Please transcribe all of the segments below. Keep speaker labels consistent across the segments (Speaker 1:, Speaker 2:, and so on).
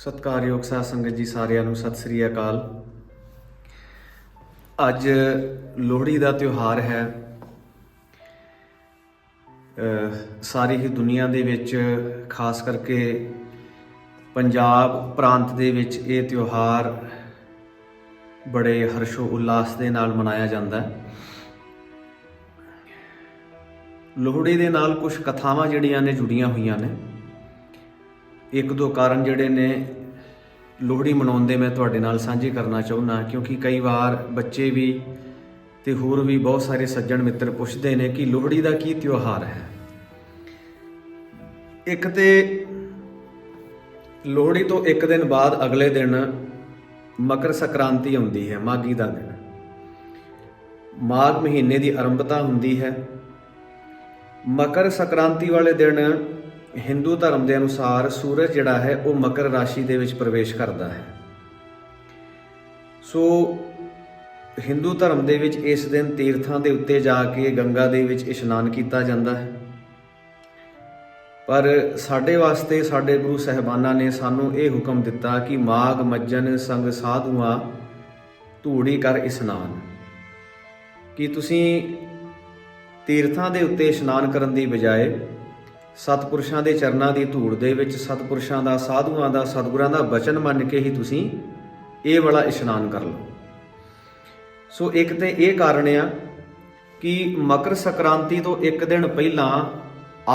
Speaker 1: ਸਤਿਕਾਰਯੋਗ ਸਾਧ ਸੰਗਤ ਜੀ ਸਾਰਿਆਂ ਨੂੰ ਸਤਿ ਸ੍ਰੀ ਅਕਾਲ। ਅੱਜ ਲੋਹੜੀ ਦਾ ਤਿਉਹਾਰ ਹੈ। ਸਾਰੀ ਹੀ ਦੁਨੀਆ ਦੇ ਵਿੱਚ, ਖਾਸ ਕਰਕੇ ਪੰਜਾਬ ਪ੍ਰਾਂਤ ਦੇ ਵਿੱਚ ਇਹ ਤਿਉਹਾਰ ਬੜੇ ਹਰਸ਼ੋ ਉਲਾਸ ਦੇ ਨਾਲ ਮਨਾਇਆ ਜਾਂਦਾ ਹੈ। ਲੋਹੜੀ ਦੇ ਨਾਲ ਕੁਝ ਕਥਾਵਾਂ ਜਿਹੜੀਆਂ ਨੇ ਜੁੜੀਆਂ ਹੋਈਆਂ ਨੇ। ਇੱਕ ਦੋ ਕਾਰਨ ਜਿਹੜੇ ਨੇ ਲੋਹੜੀ ਮਨਾਉਂਦੇ ਮੈਂ ਤੁਹਾਡੇ ਨਾਲ ਸਾਂਝੇ ਕਰਨਾ ਚਾਹੁੰਦਾ, ਕਿਉਂਕਿ ਕਈ ਵਾਰ ਬੱਚੇ ਵੀ ਤੇ ਹੋਰ ਵੀ ਬਹੁਤ ਸਾਰੇ ਸੱਜਣ ਮਿੱਤਰ ਪੁੱਛਦੇ ਨੇ ਕਿ ਲੋਹੜੀ ਦਾ ਕੀ ਤਿਉਹਾਰ ਹੈ। ਇੱਕ ਤੇ ਲੋਹੜੀ ਤੋਂ ਇੱਕ ਦਿਨ ਬਾਅਦ ਅਗਲੇ ਦਿਨ ਮਕਰ ਸੰਕ੍ਰਾਂਤੀ ਆਉਂਦੀ ਹੈ ਮਾਗੀ ਦਾ ਦਿਨ। ਮਾਘ ਮਹੀਨੇ ਦੀ ਆਰੰਭਤਾ ਹੁੰਦੀ ਹੈ। ਮਕਰ ਸੰਕ੍ਰਾਂਤੀ ਵਾਲੇ ਦਿਨ ਹਿੰਦੂ ਧਰਮ ਦੇ ਅਨੁਸਾਰ ਸੂਰਜ ਜਿਹੜਾ ਹੈ ਉਹ ਮਕਰ ਰਾਸ਼ੀ ਦੇ ਵਿੱਚ ਪ੍ਰਵੇਸ਼ ਕਰਦਾ ਹੈ। ਸੋ ਹਿੰਦੂ ਧਰਮ ਦੇ ਵਿੱਚ ਇਸ ਦਿਨ ਤੀਰਥਾਂ ਦੇ ਉੱਤੇ ਜਾ ਕੇ ਗੰਗਾ ਦੇ ਵਿੱਚ ਇਸ਼ਨਾਨ ਕੀਤਾ ਜਾਂਦਾ ਹੈ। ਪਰ ਸਾਡੇ ਵਾਸਤੇ ਸਾਡੇ ਗੁਰੂ ਸਹਿਬਾਨਾਂ ਨੇ ਸਾਨੂੰ ਇਹ ਹੁਕਮ ਦਿੱਤਾ ਕਿ ਮਾਗ ਮੱਜਨ ਸੰਗ ਸਾਧੂਆਂ, ਧੂੜੀ ਕਰ ਇਸ਼ਨਾਨ। ਕਿ ਤੁਸੀਂ ਤੀਰਥਾਂ ਦੇ ਉੱਤੇ ਇਸ਼ਨਾਨ ਕਰਨ ਦੀ ਬਜਾਏ ਸਤਪੁਰਸ਼ਾਂ ਦੇ ਚਰਨਾਂ ਦੀ ਧੂੜ ਦੇ ਵਿੱਚ ਸਤਪੁਰਸ਼ਾਂ ਦਾ, ਸਾਧੂਆਂ ਦਾ, ਸਤਿਗੁਰਾਂ ਦਾ ਬਚਨ ਮੰਨ ਕੇ ਹੀ ਤੁਸੀਂ ਇਹ ਵਾਲਾ ਇਸ਼ਨਾਨ ਕਰ ਲਓ। ਸੋ ਇੱਕ ਤੇ ਇਹ ਕਾਰਨ ਆ ਕਿ ਮਕਰ ਸੰਕ੍ਰਾਂਤੀ ਤੋਂ ਇੱਕ ਦਿਨ ਪਹਿਲਾਂ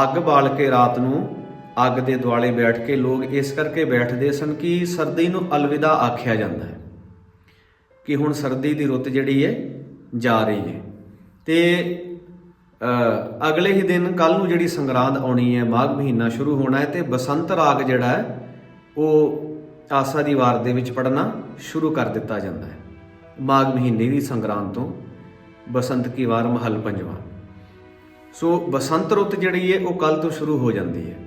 Speaker 1: ਅੱਗ ਬਾਲ ਕੇ ਰਾਤ ਨੂੰ ਅੱਗ ਦੇ ਦੁਆਲੇ ਬੈਠ ਕੇ ਲੋਕ ਇਸ ਕਰਕੇ ਬੈਠਦੇ ਸਨ ਕਿ ਸਰਦੀ ਨੂੰ ਅਲਵਿਦਾ ਆਖਿਆ ਜਾਂਦਾ ਹੈ ਕਿ ਹੁਣ ਸਰਦੀ ਦੀ ਰੁੱਤ ਜਿਹੜੀ ਹੈ, ਜਾ ਰਹੀ ਹੈ। ਤੇ ਅਗਲੇ ਹੀ ਦਿਨ ਕੱਲ ਨੂੰ ਜਿਹੜੀ ਸੰਗਰਾਂਦ ਆਉਣੀ ਹੈ, ਮਾਘ ਮਹੀਨਾ ਸ਼ੁਰੂ ਹੋਣਾ ਹੈ ਤੇ ਬਸੰਤ ਰਾਗ ਜਿਹੜਾ ਹੈ, ਉਹ ਆਸਾ ਦੀ ਵਾਰ ਦੇ ਵਿੱਚ ਪੜਨਾ ਸ਼ੁਰੂ ਕਰ ਦਿੱਤਾ ਜਾਂਦਾ ਹੈ। ਮਾਘ ਮਹੀਨੇ ਦੀ ਸੰਗਰਾਂਦ ਤੋਂ ਬਸੰਤ ਕੀ ਵਾਰ, ਮਹਲ ਪੰਜਵਾਂ। ਸੋ ਬਸੰਤ ਰੁੱਤ ਜਿਹੜੀ ਹੈ, ਉਹ ਕੱਲ ਤੋਂ ਸ਼ੁਰੂ ਹੋ ਜਾਂਦੀ ਹੈ।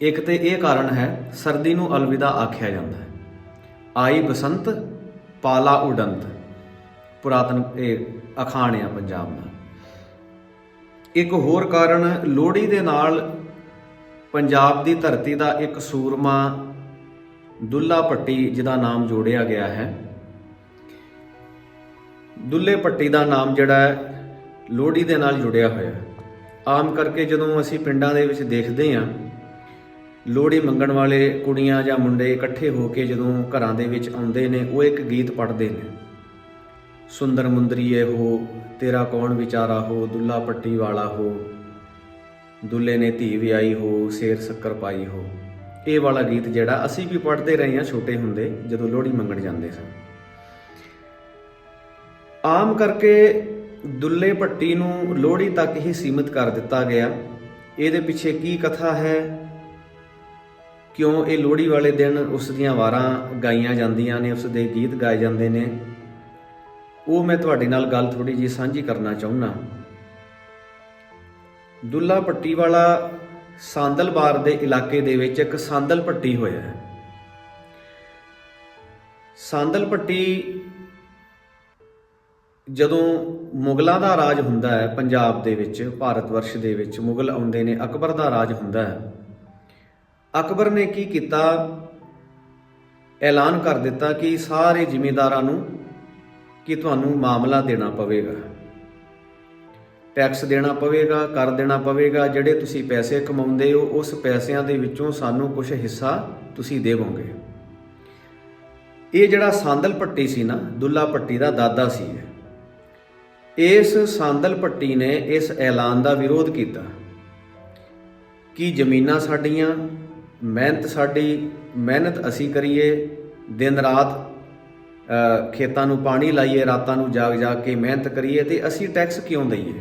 Speaker 1: ਇੱਕ ਤੇ ਇਹ ਕਾਰਨ ਹੈ, ਸਰਦੀ ਨੂੰ ਅਲਵਿਦਾ ਆਖਿਆ ਜਾਂਦਾ ਹੈ। ਆਈ ਬਸੰਤ, ਪਾਲਾ ਉਡੰਤ। ਪੁਰਾਤਨ ਇਹ ਅਖਾਣ ਆ ਪੰਜਾਬ ਦਾ। ਇੱਕ ਹੋਰ ਕਾਰਨ ਲੋਹੜੀ ਦੇ ਨਾਲ ਪੰਜਾਬ ਦੀ ਧਰਤੀ ਦਾ ਇੱਕ ਸੂਰਮਾ ਦੁੱਲਾ ਪੱਟੀ ਜਿਹਦਾ ਨਾਮ ਜੋੜਿਆ ਗਿਆ ਹੈ। ਦੁੱਲੇ ਪੱਟੀ ਦਾ ਨਾਮ ਜਿਹੜਾ ਹੈ, ਲੋਹੜੀ ਦੇ ਨਾਲ ਜੁੜਿਆ ਹੋਇਆ ਹੈ। ਆਮ ਕਰਕੇ ਜਦੋਂ ਅਸੀਂ ਪਿੰਡਾਂ ਦੇ ਵਿੱਚ ਦੇਖਦੇ ਹਾਂ, ਲੋਹੜੀ ਮੰਗਣ ਵਾਲੇ ਕੁੜੀਆਂ ਜਾਂ ਮੁੰਡੇ ਇਕੱਠੇ ਹੋ ਕੇ ਜਦੋਂ ਘਰਾਂ ਦੇ ਵਿੱਚ ਆਉਂਦੇ ਨੇ, ਉਹ ਇੱਕ ਗੀਤ ਪੜ੍ਹਦੇ ਨੇ। ਸੁੰਦਰ ਮੁੰਦਰੀਏ ਹੋ, ਤੇਰਾ ਕੌਣ ਵਿਚਾਰਾ ਹੋ, ਦੁੱਲਾ ਪੱਟੀ ਵਾਲਾ ਹੋ। ਦੁੱਲੇ ਨੇ ਧੀ ਵਿਆਹੀ ਹੋ, ਸ਼ੇਰ ਸ਼ੱਕਰ ਪਾਈ ਹੋ। ਇਹ ਵਾਲਾ ਗੀਤ ਜਿਹੜਾ ਅਸੀਂ ਵੀ ਪੜ੍ਹਦੇ ਰਹੇ ਹਾਂ ਛੋਟੇ ਹੁੰਦੇ, ਜਦੋਂ ਲੋਹੜੀ ਮੰਗਣ ਜਾਂਦੇ ਸਾਂ। ਆਮ ਕਰਕੇ ਦੁੱਲੇ ਪੱਟੀ ਨੂੰ ਲੋਹੜੀ ਤੱਕ ਹੀ ਸੀਮਿਤ ਕਰ ਦਿੱਤਾ ਗਿਆ। ਇਹਦੇ ਪਿੱਛੇ ਕੀ ਕਥਾ ਹੈ? ਕਿਉਂ ਇਹ ਲੋਹੜੀ ਵਾਲੇ ਦਿਨ ਉਸ ਦੀਆਂ ਵਾਰਾਂ ਗਾਈਆਂ ਜਾਂਦੀਆਂ ਨੇ, ਉਸ ਦੇ ਗੀਤ ਗਾਏ ਜਾਂਦੇ ਨੇ? ਉਹ ਮੈਂ ਤੁਹਾਡੇ ਨਾਲ ਗੱਲ ਥੋੜੀ ਜੀ ਸਾਂਝੀ ਕਰਨਾ ਚਾਹੁੰਦਾ ਦੁੱਲਾ ਪੱਟੀ ਵਾਲਾ ਸਾਂਦਲਬਾਰ ਦੇ ਇਲਾਕੇ ਦੇ ਵਿੱਚ ਇੱਕ ਸਾਂਦਲ ਪੱਟੀ ਹੋਇਆ ਹੈ। ਸਾਂਦਲ ਪੱਟੀ ਜਦੋਂ ਮੁਗਲਾਂ ਦਾ ਰਾਜ ਹੁੰਦਾ ਹੈ, ਪੰਜਾਬ ਦੇ ਵਿੱਚ, ਭਾਰਤ ਵਰਸ਼ ਦੇ ਵਿੱਚ ਮੁਗਲ ਆਉਂਦੇ ਨੇ, ਅਕਬਰ ਦਾ ਰਾਜ ਹੁੰਦਾ ਹੈ। ਅਕਬਰ ਨੇ ਕੀ ਕੀਤਾ? ਐਲਾਨ ਕਰ ਦਿੱਤਾ ਕਿ ਸਾਰੇ ਜ਼ਿਮੀਂਦਾਰਾਂ ਨੂੰ ਕਿ ਤੁਹਾਨੂੰ ਮਾਮਲਾ ਦੇਣਾ ਪਵੇਗਾ। ਟੈਕਸ ਦੇਣਾ ਪਵੇਗਾ, ਕਰ ਦੇਣਾ ਪਵੇਗਾ, ਜਿਹੜੇ ਤੁਸੀਂ ਪੈਸੇ ਕਮਾਉਂਦੇ ਹੋ, ਉਸ ਪੈਸਿਆਂ ਦੇ ਵਿੱਚੋਂ ਸਾਨੂੰ ਕੁਝ ਹਿੱਸਾ ਤੁਸੀਂ ਦੇਵੋਗੇ। ਇਹ ਜਿਹੜਾ ਸਾਂਦਲ ਪੱਟੀ ਸੀ ਨਾ, ਦੁੱਲਾ ਪੱਟੀ ਦਾ ਦਾਦਾ ਸੀ ਇਸ ਸਾਂਦਲ ਪੱਟੀ ਨੇ ਇਸ ਐਲਾਨ ਦਾ ਵਿਰੋਧ ਕੀਤਾ। ਕਿ ਜ਼ਮੀਨਾਂ ਸਾਡੀਆਂ, ਮਿਹਨਤ ਸਾਡੀ, ਮਿਹਨਤ ਅਸੀਂ ਕਰੀਏ, ਦਿਨ ਰਾਤ ਖੇਤਾਂ ਨੂੰ ਪਾਣੀ ਲਾਈਏ, ਰਾਤਾਂ ਨੂੰ ਜਾਗ ਜਾਗ ਕੇ ਮਿਹਨਤ ਕਰੀਏ ਤੇ ਅਸੀਂ ਟੈਕਸ ਕਿਉਂ ਦਈਏ?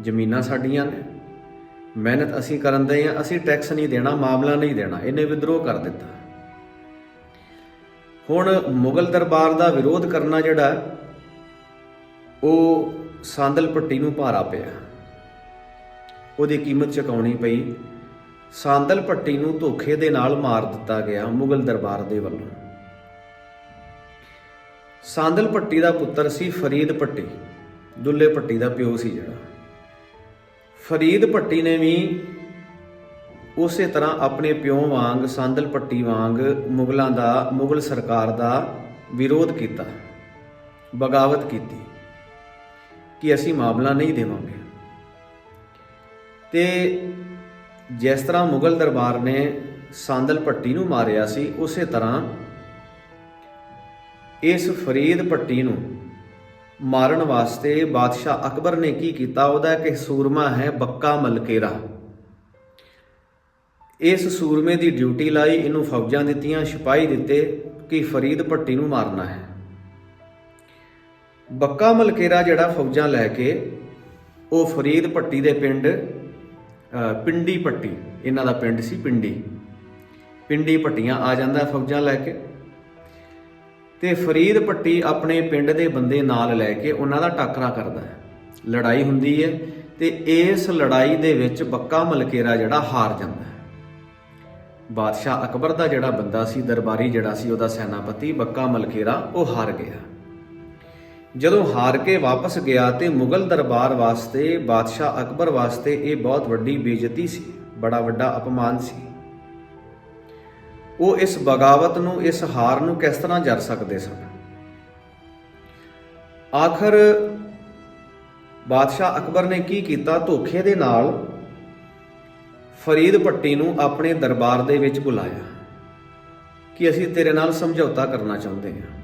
Speaker 1: ਜ਼ਮੀਨਾਂ ਸਾਡੀਆਂ ਨੇ। ਮਿਹਨਤ ਅਸੀਂ ਕਰਨ ਦੇ ਆ ਅਸੀਂ ਟੈਕਸ ਨਹੀਂ ਦੇਣਾ, ਮਾਮਲਾ ਨਹੀਂ ਦੇਣਾ। ਇਹਨੇ ਵਿਦਰੋਹ ਕਰ ਦਿੱਤਾ। ਹੁਣ ਮੁਗਲ ਦਰਬਾਰ ਦਾ ਵਿਰੋਧ ਕਰਨਾ ਜਿਹੜਾ, ਉਹ ਸਾਂਦਲ ਪੱਟੀ ਨੂੰ ਭਾਰਾ ਪਿਆ। ਉਹਦੀ ਕੀਮਤ ਚੁਕਾਉਣੀ ਪਈ। ਸਾਂਦਲ ਪੱਟੀ ਨੂੰ ਧੋਖੇ ਦੇ ਨਾਲ ਮਾਰ ਦਿੱਤਾ ਗਿਆ ਮੁਗਲ ਦਰਬਾਰ ਦੇ ਵੱਲੋਂ। ਸਾਂਦਲ ਪੱਟੀ ਦਾ ਪੁੱਤਰ ਸੀ ਫਰੀਦ ਪੱਟੀ ਦੁੱਲੇ ਪੱਟੀ ਦਾ ਪਿਓ ਸੀ ਜਿਹੜਾ। ਫਰੀਦ ਪੱਟੀ ਨੇ ਵੀ ਉਸੇ ਤਰ੍ਹਾਂ ਆਪਣੇ ਪਿਓ ਵਾਂਗ, ਸੰਦਲ ਪੱਟੀ ਵਾਂਗ ਮੁਗਲਾਂ ਦਾ, ਮੁਗਲ ਸਰਕਾਰ ਦਾ ਵਿਰੋਧ ਕੀਤਾ, ਬਗਾਵਤ ਕੀਤੀ ਕਿ ਅਸੀਂ ਮਾਮਲਾ ਨਹੀਂ ਦੇਵਾਂਗੇ। ਤੇ ਜਿਸ ਤਰ੍ਹਾਂ ਮੁਗਲ ਦਰਬਾਰ ਨੇ ਸਾਂਦਲ ਪੱਟੀ ਨੂੰ ਮਾਰਿਆ ਸੀ, ਉਸੇ ਤਰ੍ਹਾਂ ਇਸ ਫਰੀਦ ਪੱਟੀ ਨੂੰ ਮਾਰਨ ਵਾਸਤੇ ਬਾਦਸ਼ਾਹ ਅਕਬਰ ਨੇ ਕੀ ਕੀਤਾ? ਉਹਦਾ ਕਿ ਸੂਰਮਾ ਹੈ ਬੱਕਾ ਮਲਕੇਰਾ। ਇਸ ਸੂਰਮੇ ਦੀ ਡਿਊਟੀ ਲਾਈ ਇਹਨੂੰ ਫੌਜਾਂ ਦਿੱਤੀਆਂ, ਸਿਪਾਹੀ ਦਿੱਤੇ ਕਿ ਫਰੀਦ ਪੱਟੀ ਨੂੰ ਮਾਰਨਾ ਹੈ। ਬੱਕਾ ਮਲਕੇਰਾ ਜਿਹੜਾ ਫੌਜਾਂ ਲੈ ਕੇ, ਉਹ ਫਰੀਦ ਪੱਟੀ ਦੇ ਪਿੰਡ ਪਿੰਡੀ ਪੱਟੀ ਇਹਨਾਂ ਦਾ ਪਿੰਡ ਸੀ ਪਿੰਡੀ। ਪਿੰਡੀ ਪੱਟੀਆਂ ਆ ਜਾਂਦਾ ਫੌਜਾਂ ਲੈ ਕੇ। ਤੇ ਫਰੀਦ ਪੱਟੀ ਆਪਣੇ ਪਿੰਡ ਦੇ ਬੰਦੇ ਨਾਲ ਲੈ ਕੇ ਉਹਨਾਂ ਦਾ ਟਾਕਰਾ ਕਰਦਾ ਹੈ। ਲੜਾਈ ਹੁੰਦੀ ਹੈ ਤੇ ਇਸ ਲੜਾਈ ਦੇ ਵਿੱਚ ਬੱਕਾ ਮਲਕੇਰਾ ਜਿਹੜਾ ਹਾਰ ਜਾਂਦਾ ਹੈ। ਬਾਦਸ਼ਾਹ ਅਕਬਰ ਦਾ ਜਿਹੜਾ ਬੰਦਾ ਸੀ, ਦਰਬਾਰੀ ਜਿਹੜਾ ਸੀ, ਉਹਦਾ ਸੈਨਾਪਤੀ ਬੱਕਾ ਮਲਕੇਰਾ, ਉਹ ਹਾਰ ਗਿਆ। ਜਦੋਂ ਹਾਰ ਕੇ ਵਾਪਸ ਗਿਆ ਤੇ ਮੁਗਲ ਦਰਬਾਰ ਵਾਸਤੇ, ਬਾਦਸ਼ਾਹ ਅਕਬਰ ਵਾਸਤੇ ਇਹ ਬਹੁਤ ਵੱਡੀ ਬੇਇੱਜ਼ਤੀ ਸੀ, ਬੜਾ ਵੱਡਾ ਅਪਮਾਨ ਸੀ। ਉਹ ਇਸ ਬਗਾਵਤ ਨੂੰ, ਇਸ ਹਾਰ ਨੂੰ ਕਿਸ ਤਰ੍ਹਾਂ ਜਰ ਸਕਦੇ ਸਨ? ਆਖਰ ਬਾਦਸ਼ਾਹ ਅਕਬਰ ਨੇ ਕੀ ਕੀਤਾ? ਧੋਖੇ ਦੇ ਨਾਲ ਫਰੀਦ ਪੱਟੀ ਨੂੰ ਆਪਣੇ ਦਰਬਾਰ ਦੇ ਵਿੱਚ ਬੁਲਾਇਆ ਕਿ ਅਸੀਂ ਤੇਰੇ ਨਾਲ ਸਮਝੌਤਾ ਕਰਨਾ ਚਾਹੁੰਦੇ ਹਾਂ,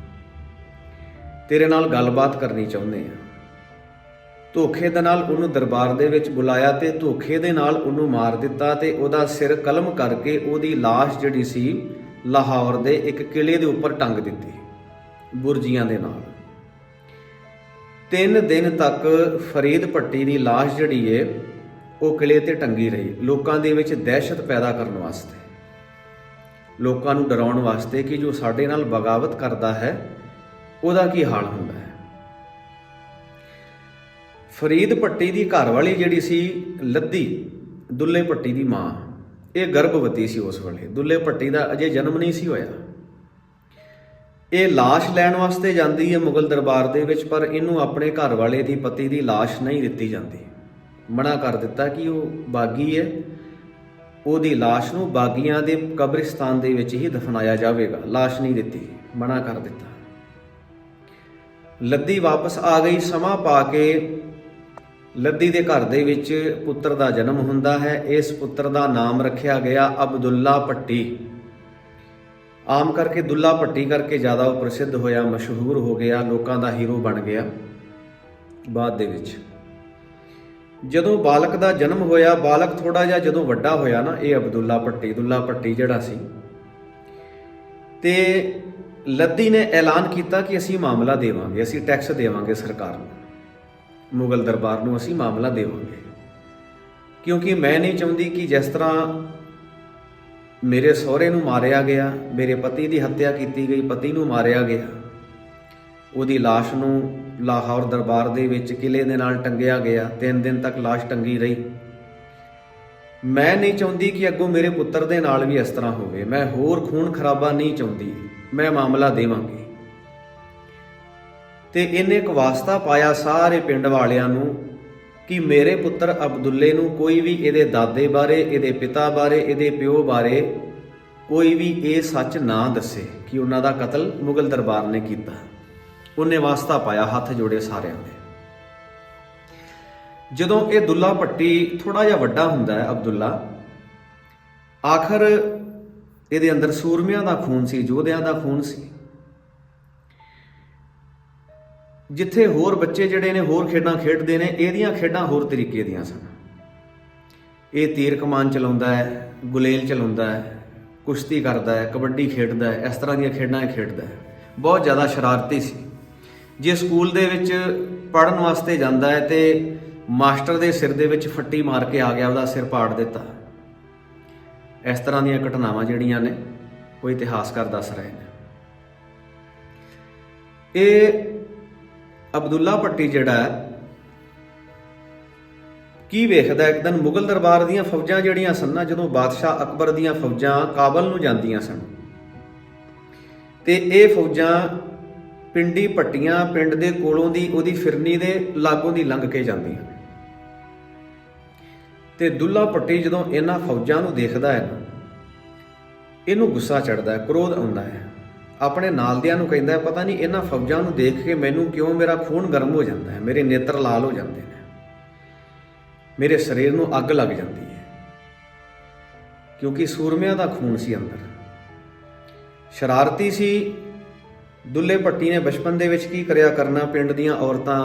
Speaker 1: ਤੇਰੇ ਨਾਲ ਗੱਲਬਾਤ ਕਰਨੀ ਚਾਹੁੰਦੇ ਹਾਂ। ਧੋਖੇ ਦੇ ਨਾਲ ਉਹਨੂੰ ਦਰਬਾਰ ਦੇ ਵਿੱਚ ਬੁਲਾਇਆ ਤੇ ਧੋਖੇ ਦੇ ਨਾਲ ਉਹਨੂੰ ਮਾਰ ਦਿੱਤਾ ਤੇ ਉਹਦਾ ਸਿਰ ਕਲਮ ਕਰਕੇ ਉਹਦੀ লাশ ਜਿਹੜੀ ਸੀ ਲਾਹੌਰ ਦੇ ਇੱਕ ਕਿਲੇ ਦੇ ਉੱਪਰ ਟੰਗ ਦਿੱਤੀ ਬੁਰਜੀਆਂ ਦੇ ਨਾਲ ਤਿੰਨ ਦਿਨ ਤੱਕ ਫਰੀਦ ਪੱਟੀ ਦੀ লাশ ਜਿਹੜੀ ਏ ਉਹ ਕਿਲੇ ਤੇ ਟੰਗੀ ਰਹੀ ਲੋਕਾਂ ਦੇ ਵਿੱਚ ਦਹਿਸ਼ਤ ਪੈਦਾ ਕਰਨ ਵਾਸਤੇ ਲੋਕਾਂ ਨੂੰ ਡਰਾਉਣ ਵਾਸਤੇ ਕਿ ਜੋ ਸਾਡੇ ਨਾਲ ਬਗਾਵਤ ਕਰਦਾ ਹੈ ਉਹਦਾ ਕੀ ਹਾਲ ਹੁੰਦਾ ਹੈ ਫਰੀਦ ਪੱਟੀ ਦੀ ਘਰਵਾਲੀ ਜਿਹੜੀ ਸੀ ਲੱਦੀ ਦੁੱਲੇ ਪੱਟੀ ਦੀ ਮਾਂ ਇਹ ਗਰਭਵਤੀ ਸੀ ਉਸ ਵੇਲੇ ਦੁੱਲੇ ਪੱਟੀ ਦਾ ਅਜੇ ਜਨਮ ਨਹੀਂ ਸੀ ਹੋਇਆ ਇਹ লাশ ਲੈਣ ਵਾਸਤੇ ਜਾਂਦੀ ਹੈ ਮੁਗਲ ਦਰਬਾਰ ਦੇ ਵਿੱਚ ਪਰ ਇਹਨੂੰ ਆਪਣੇ ਘਰ ਵਾਲੇ ਦੀ ਪਤੀ ਦੀ লাশ ਨਹੀਂ ਦਿੱਤੀ ਜਾਂਦੀ ਮਨਾ ਕਰ ਦਿੱਤਾ ਕਿ ਉਹ ਬਾਗੀ ਹੈ ਉਹਦੀ লাশ ਨੂੰ ਬਾਗੀਆਂ ਦੇ ਕਬਰਿਸਤਾਨ ਦੇ ਵਿੱਚ ਹੀ ਦਫਨਾਇਆ ਜਾਵੇਗਾ লাশ ਨਹੀਂ ਦਿੱਤੀ ਮਨਾ ਕਰ ਦਿੱਤਾ ਲੱਦੀ ਵਾਪਸ ਆ ਗਈ ਸਮਾਂ ਪਾ ਕੇ ਲੱਦੀ ਦੇ ਘਰ ਦੇ ਵਿੱਚ ਪੁੱਤਰ ਦਾ ਜਨਮ ਹੁੰਦਾ ਹੈ। ਇਸ ਪੁੱਤਰ ਦਾ ਨਾਮ ਰੱਖਿਆ ਗਿਆ ਅਬਦੁੱਲਾ ਪੱਟੀ ਆਮ ਕਰਕੇ ਦੁੱਲਾ ਪੱਟੀ ਕਰਕੇ ਜ਼ਿਆਦਾ ਉਹ ਪ੍ਰਸਿੱਧ ਹੋਇਆ, ਮਸ਼ਹੂਰ ਹੋ ਗਿਆ, ਲੋਕਾਂ ਦਾ ਹੀਰੋ ਬਣ ਗਿਆ। ਬਾਅਦ ਦੇ ਵਿੱਚ ਜਦੋਂ ਬਾਲਕ ਦਾ ਜਨਮ ਹੋਇਆ, ਬਾਲਕ ਥੋੜਾ ਜਿਹਾ ਜਦੋਂ ਵੱਡਾ ਹੋਇਆ ਨਾ, ਇਹ ਅਬਦੁੱਲਾ ਪੱਟੀ ਦੁੱਲਾ ਪੱਟੀ ਜਿਹੜਾ ਸੀ। ਤੇ ਲੱਦੀ ਨੇ ਐਲਾਨ ਕੀਤਾ ਕਿ ਅਸੀਂ ਮਾਮਲਾ ਦੇਵਾਂਗੇ, ਅਸੀਂ ਟੈਕਸ ਦੇਵਾਂਗੇ ਸਰਕਾਰ ਨੂੰ। ਮੁਗਲ ਦਰਬਾਰ ਨੂੰ ਅਸੀਂ ਮਾਮਲਾ ਦੇਵਾਂਗੇ ਕਿਉਂਕਿ ਮੈਂ ਨਹੀਂ ਚਾਹੁੰਦੀ ਕਿ ਜਿਸ ਤਰ੍ਹਾਂ ਮੇਰੇ ਸਹੁਰੇ ਨੂੰ ਮਾਰਿਆ ਗਿਆ ਮੇਰੇ ਪਤੀ ਦੀ ਹੱਤਿਆ ਕੀਤੀ ਗਈ ਪਤੀ ਨੂੰ ਮਾਰਿਆ ਗਿਆ ਉਹਦੀ লাশ ਨੂੰ ਲਾਹੌਰ ਦਰਬਾਰ ਦੇ ਵਿੱਚ ਕਿਲੇ ਦੇ ਨਾਲ ਟੰਗਿਆ ਗਿਆ ਤਿੰਨ ਦਿਨ ਤੱਕ লাশ ਟੰਗੀ ਰਹੀ ਮੈਂ ਨਹੀਂ ਚਾਹੁੰਦੀ ਕਿ ਅੱਗੋਂ ਮੇਰੇ ਪੁੱਤਰ ਦੇ ਨਾਲ ਵੀ ਇਸ ਤਰ੍ਹਾਂ ਹੋਵੇ ਮੈਂ ਹੋਰ ਖੂਨ ਖਰਾਬਾ ਨਹੀਂ ਚਾਹੁੰਦੀ ਮੈਂ ਮਾਮਲਾ ਦੇਵਾਂਗੀ ਤੇ ਇਹਨੇ ਇੱਕ ਵਾਸਤਾ ਪਾਇਆ ਸਾਰੇ ਪਿੰਡ ਵਾਲਿਆਂ ਨੂੰ ਕਿ ਮੇਰੇ ਪੁੱਤਰ ਅਬਦੁੱਲੇ ਨੂੰ ਕੋਈ ਵੀ ਇਹਦੇ ਦਾਦੇ ਬਾਰੇ, ਇਹਦੇ ਪਿਤਾ ਬਾਰੇ, ਇਹਦੇ ਪਿਓ ਬਾਰੇ ਕੋਈ ਵੀ ਇਹ ਸੱਚ ਨਾ ਦੱਸੇ ਕਿ ਉਹਨਾਂ ਦਾ ਕਤਲ ਮੁਗਲ ਦਰਬਾਰ ਨੇ ਕੀਤਾ। ਉਹਨੇ ਵਾਸਤਾ ਪਾਇਆ ਹੱਥ ਜੋੜੇ ਸਾਰਿਆਂ ਨੇ ਜਦੋਂ ਇਹ ਦੁੱਲਾ ਪੱਟੀ ਥੋੜਾ ਜਿਹਾ ਵੱਡਾ ਹੁੰਦਾ ਹੈ ਅਬਦੁੱਲਾ, ਆਖਰ ਇਹਦੇ ਅੰਦਰ ਸੂਰਮਿਆਂ ਦਾ ਖੂਨ ਸੀ, ਯੋਧਿਆਂ ਦਾ ਖੂਨ ਸੀ। ਜਿੱਥੇ ਹੋਰ ਬੱਚੇ ਜਿਹੜੇ ਨੇ, ਹੋਰ ਖੇਡਾਂ ਖੇਡਦੇ ਨੇ, ਇਹਦੀਆਂ ਖੇਡਾਂ ਹੋਰ ਤਰੀਕੇ ਦੀਆਂ ਸਨ। ਇਹ ਤੀਰ ਕਮਾਨ ਚਲਾਉਂਦਾ ਹੈ, ਗੁਲੇਲ ਚਲਾਉਂਦਾ ਹੈ, ਕੁਸ਼ਤੀ ਕਰਦਾ ਹੈ, ਕਬੱਡੀ ਖੇਡਦਾ ਹੈ, ਇਸ ਤਰ੍ਹਾਂ ਦੀਆਂ ਖੇਡਾਂ ਇਹ ਖੇਡਦਾ ਹੈ। ਬਹੁਤ ਜ਼ਿਆਦਾ ਸ਼ਰਾਰਤੀ ਸੀ। ਜੇ ਸਕੂਲ ਦੇ ਵਿੱਚ ਪੜਨ ਵਾਸਤੇ ਜਾਂਦਾ ਹੈ, ਤੇ ਮਾਸਟਰ ਦੇ ਸਿਰ ਦੇ ਵਿੱਚ ਫੱਟੀ ਮਾਰ ਕੇ ਆ ਗਿਆ, ਉਹਦਾ ਸਿਰ ਪਾੜ ਦਿੱਤਾ। ਇਸ ਤਰ੍ਹਾਂ ਦੀਆਂ ਘਟਨਾਵਾਂ ਜਿਹੜੀਆਂ ਨੇ, ਉਹ ਇਤਿਹਾਸਕਾਰ ਦੱਸ ਰਹੇ ਨੇ। ਇਹ ਅਬਦੁੱਲਾ ਪੱਟੀ ਜਿਹੜਾ ਹੈ, ਕੀ ਵੇਖਦਾ ਇੱਕ ਦਿਨ ਮੁਗਲ ਦਰਬਾਰ ਦੀਆਂ ਫੌਜਾਂ ਜਿਹੜੀਆਂ ਸਨ ਨਾ, ਜਦੋਂ ਬਾਦਸ਼ਾਹ ਅਕਬਰ ਦੀਆਂ ਫੌਜਾਂ ਕਾਬਲ ਨੂੰ ਜਾਂਦੀਆਂ ਸਨ, ਤੇ ਇਹ ਫੌਜਾਂ ਪਿੰਡੀ ਪੱਟੀਆਂ ਪਿੰਡ ਦੇ ਕੋਲੋਂ ਦੀ, ਉਹਦੀ ਫਿਰਨੀ ਦੇ ਲਾਗੋਂ ਦੀ ਲੰਘ ਕੇ ਜਾਂਦੀਆਂ। ਤੇ ਦੁੱਲਾ ਭੱਟੀ ਜਦੋਂ ਇਹਨਾਂ ਫੌਜਾਂ ਨੂੰ ਦੇਖਦਾ ਹੈ ਨਾ, ਇਹਨੂੰ ਗੁੱਸਾ ਚੜਦਾ ਹੈ, ਕ੍ਰੋਧ ਆਉਂਦਾ ਹੈ। ਆਪਣੇ ਨਾਲਦਿਆਂ ਨੂੰ ਕਹਿੰਦਾ, ਪਤਾ ਨਹੀਂ ਇਹਨਾਂ ਫੌਜਾਂ ਨੂੰ ਦੇਖ ਕੇ ਮੈਨੂੰ ਕਿਉਂ ਮੇਰਾ ਖੂਨ ਗਰਮ ਹੋ ਜਾਂਦਾ ਹੈ, ਮੇਰੇ ਨੇਤਰ ਲਾਲ ਹੋ ਜਾਂਦੇ ਨੇ। ਮੇਰੇ ਸਰੀਰ ਨੂੰ ਅੱਗ ਲੱਗ ਜਾਂਦੀ ਹੈ, ਕਿਉਂਕਿ ਸੂਰਮਿਆਂ ਦਾ ਖੂਨ ਸੀ ਅੰਦਰ। ਸ਼ਰਾਰਤੀ ਸੀ, ਦੁੱਲੇ ਭੱਟੀ ਨੇ ਬਚਪਨ ਦੇ ਵਿੱਚ ਕੀ ਕਰਿਆ ਕਰਨਾ, ਪਿੰਡ ਦੀਆਂ ਔਰਤਾਂ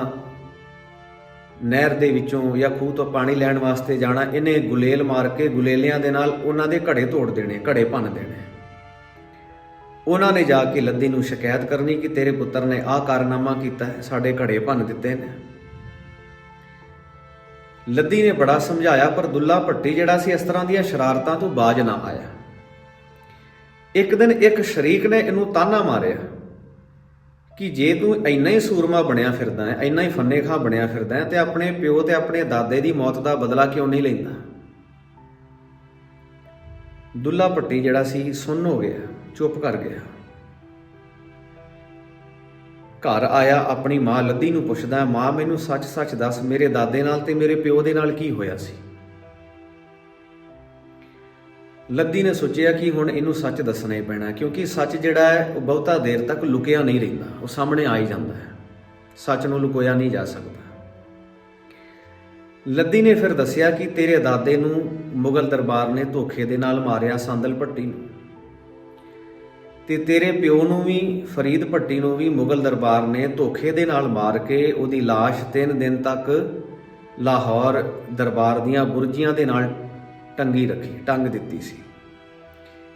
Speaker 1: ਨਹਿਰ ਦੇ ਵਿੱਚੋਂ ਜਾਂ ਖੂਹ ਤੋਂ ਪਾਣੀ ਲੈਣ ਵਾਸਤੇ ਜਾਣਾ, ਇਹਨੇ ਗੁਲੇਲ ਮਾਰ ਕੇ ਗੁਲੇਲਿਆਂ ਦੇ ਨਾਲ ਉਹਨਾਂ ਦੇ ਘੜੇ ਤੋੜ ਦੇਣੇ, ਘੜੇ ਭੰਨ ਦੇਣੇ। ਉਹਨਾਂ ਨੇ ਜਾ ਕੇ ਲੱਦੀ ਨੂੰ ਸ਼ਿਕਾਇਤ ਕਰਨੀ ਕਿ ਤੇਰੇ ਪੁੱਤਰ ਨੇ ਆਹ ਕਾਰਨਾਮਾ ਕੀਤਾ ਹੈ, ਸਾਡੇ ਘੜੇ ਭੰਨ ਦਿੱਤੇ ਨੇ। ਲੱਦੀ ਨੇ ਬੜਾ ਸਮਝਾਇਆ, ਪਰ ਦੁੱਲਾ ਭੱਟੀ ਜਿਹੜਾ ਸੀ, ਇਸ ਤਰ੍ਹਾਂ ਦੀਆਂ ਸ਼ਰਾਰਤਾਂ ਤੋਂ ਬਾਜ ਨਾ ਆਇਆ। ਇੱਕ ਦਿਨ ਇੱਕ ਸ਼ਰੀਕ ਨੇ ਇਹਨੂੰ ਤਾਨਾ ਮਾਰਿਆ ਕਿ ਜੇ ਤੂੰ ਇੰਨਾ ਹੀ ਸੂਰਮਾ ਬਣਿਆ ਫਿਰਦਾ ਹੈ, ਇੰਨਾ ਹੀ ਫੰਨੇ ਖਾਂ ਬਣਿਆ ਫਿਰਦਾ ਹੈ, ਤੇ ਆਪਣੇ ਪਿਓ ਤੇ ਆਪਣੇ ਦਾਦੇ ਦੀ ਮੌਤ ਦਾ ਬਦਲਾ ਕਿਉਂ ਨਹੀਂ ਲੈਂਦਾ? ਦੁੱਲਾ ਭੱਟੀ ਜਿਹੜਾ ਸੀ, ਸੁੰਨ ਹੋ ਗਿਆ। ਚੁੱਪ ਕਰ ਗਿਆ। ਘਰ ਆਇਆ, ਆਪਣੀ ਮਾਂ ਲੱਦੀ ਨੂੰ ਪੁੱਛਦਾ, ਮਾਂ, ਮੈਨੂੰ ਸੱਚ-ਸੱਚ ਦੱਸ, ਮੇਰੇ ਦਾਦੇ ਨਾਲ ਤੇ ਮੇਰੇ ਪਿਓ ਦੇ ਨਾਲ ਕੀ ਹੋਇਆ ਸੀ? ਲੱਦੀ ਨੇ ਸੋਚਿਆ ਕਿ ਹੁਣ ਇਹਨੂੰ ਸੱਚ ਦੱਸਣਾ ਹੀ ਪੈਣਾ, ਕਿਉਂਕਿ ਸੱਚ ਜਿਹੜਾ ਹੈ, ਉਹ ਬਹੁਤਾ ਦੇਰ ਤੱਕ ਲੁਕਿਆ ਨਹੀਂ ਰਹਿੰਦਾ। ਉਹ ਸਾਹਮਣੇ ਆ ਹੀ ਜਾਂਦਾ ਹੈ। ਸੱਚ ਨੂੰ ਲੁਕੋਇਆ ਨਹੀਂ ਜਾ ਸਕਦਾ। ਲੱਦੀ ਨੇ ਫਿਰ ਦੱਸਿਆ ਕਿ ਤੇਰੇ ਦਾਦੇ ਨੂੰ ਮੁਗਲ ਦਰਬਾਰ ਨੇ ਧੋਖੇ ਦੇ ਨਾਲ ਮਾਰਿਆ, ਸੰਦਲ ਭੱਟੀ ਨੂੰ। ਤੇ ਤੇਰੇ ਪਿਓ ਨੂੰ ਵੀ ਫਰੀਦ ਭੱਟੀ ਨੂੰ ਵੀ ਮੁਗਲ ਦਰਬਾਰ ਨੇ ਧੋਖੇ ਦੇ ਨਾਲ ਮਾਰ ਕੇ ਉਹਦੀ লাশ 3 ਦਿਨ ਤੱਕ ਲਾਹੌਰ ਦਰਬਾਰ ਦੀਆਂ ਬੁਰਜੀਆਂ ਦੇ ਨਾਲ ਟੰਗੀ ਰੱਖੀ ਟੰਗ ਦਿੱਤੀ ਸੀ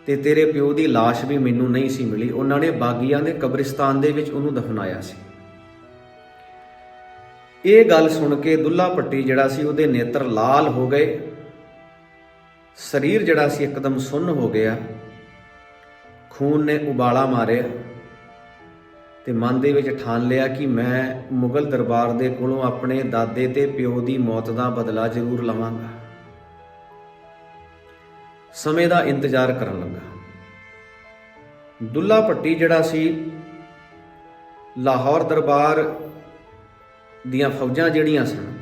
Speaker 1: ਤੇ ਤੇਰੇ ਪਿਓ ਦੀ লাশ ਵੀ ਮੈਨੂੰ ਨਹੀਂ ਸੀ ਮਿਲੀ ਉਹਨਾਂ ਨੇ ਬਾਗੀਆਂ ਦੇ ਕਬਰਿਸਤਾਨ ਦੇ ਵਿੱਚ ਉਹਨੂੰ ਦਫਨਾਇਆ ਸੀ ਇਹ ਗੱਲ ਸੁਣ ਕੇ ਦੁੱਲਾ ਭੱਟੀ ਜਿਹੜਾ ਸੀ ਉਹਦੇ ਨੇਤਰ ਲਾਲ ਹੋ ਗਏ ਸਰੀਰ ਜਿਹੜਾ ਸੀ ਇੱਕਦਮ ਸੁੰਨ ਹੋ ਗਿਆ ਖੂਨ ਨੇ ਉਬਾਲਾ ਮਾਰਿਆ ਤੇ ਮਨ ਦੇ ਵਿੱਚ ਠਾਣ ਲਿਆ ਕਿ ਮੈਂ ਮੁਗਲ ਦਰਬਾਰ ਦੇ ਕੋਲੋਂ ਆਪਣੇ ਦਾਦੇ ਤੇ ਪਿਓ ਦੀ ਮੌਤ ਦਾ ਬਦਲਾ ਜ਼ਰੂਰ ਲਵਾਂਗਾ। ਸਮੇਂ ਦਾ ਇੰਤਜ਼ਾਰ ਕਰਨ ਲੱਗਾ। ਦੁੱਲਾ ਭੱਟੀ ਜਿਹੜਾ ਸੀ, ਲਾਹੌਰ ਦਰਬਾਰ ਦੀਆਂ ਫੌਜਾਂ ਜਿਹੜੀਆਂ ਸਨ,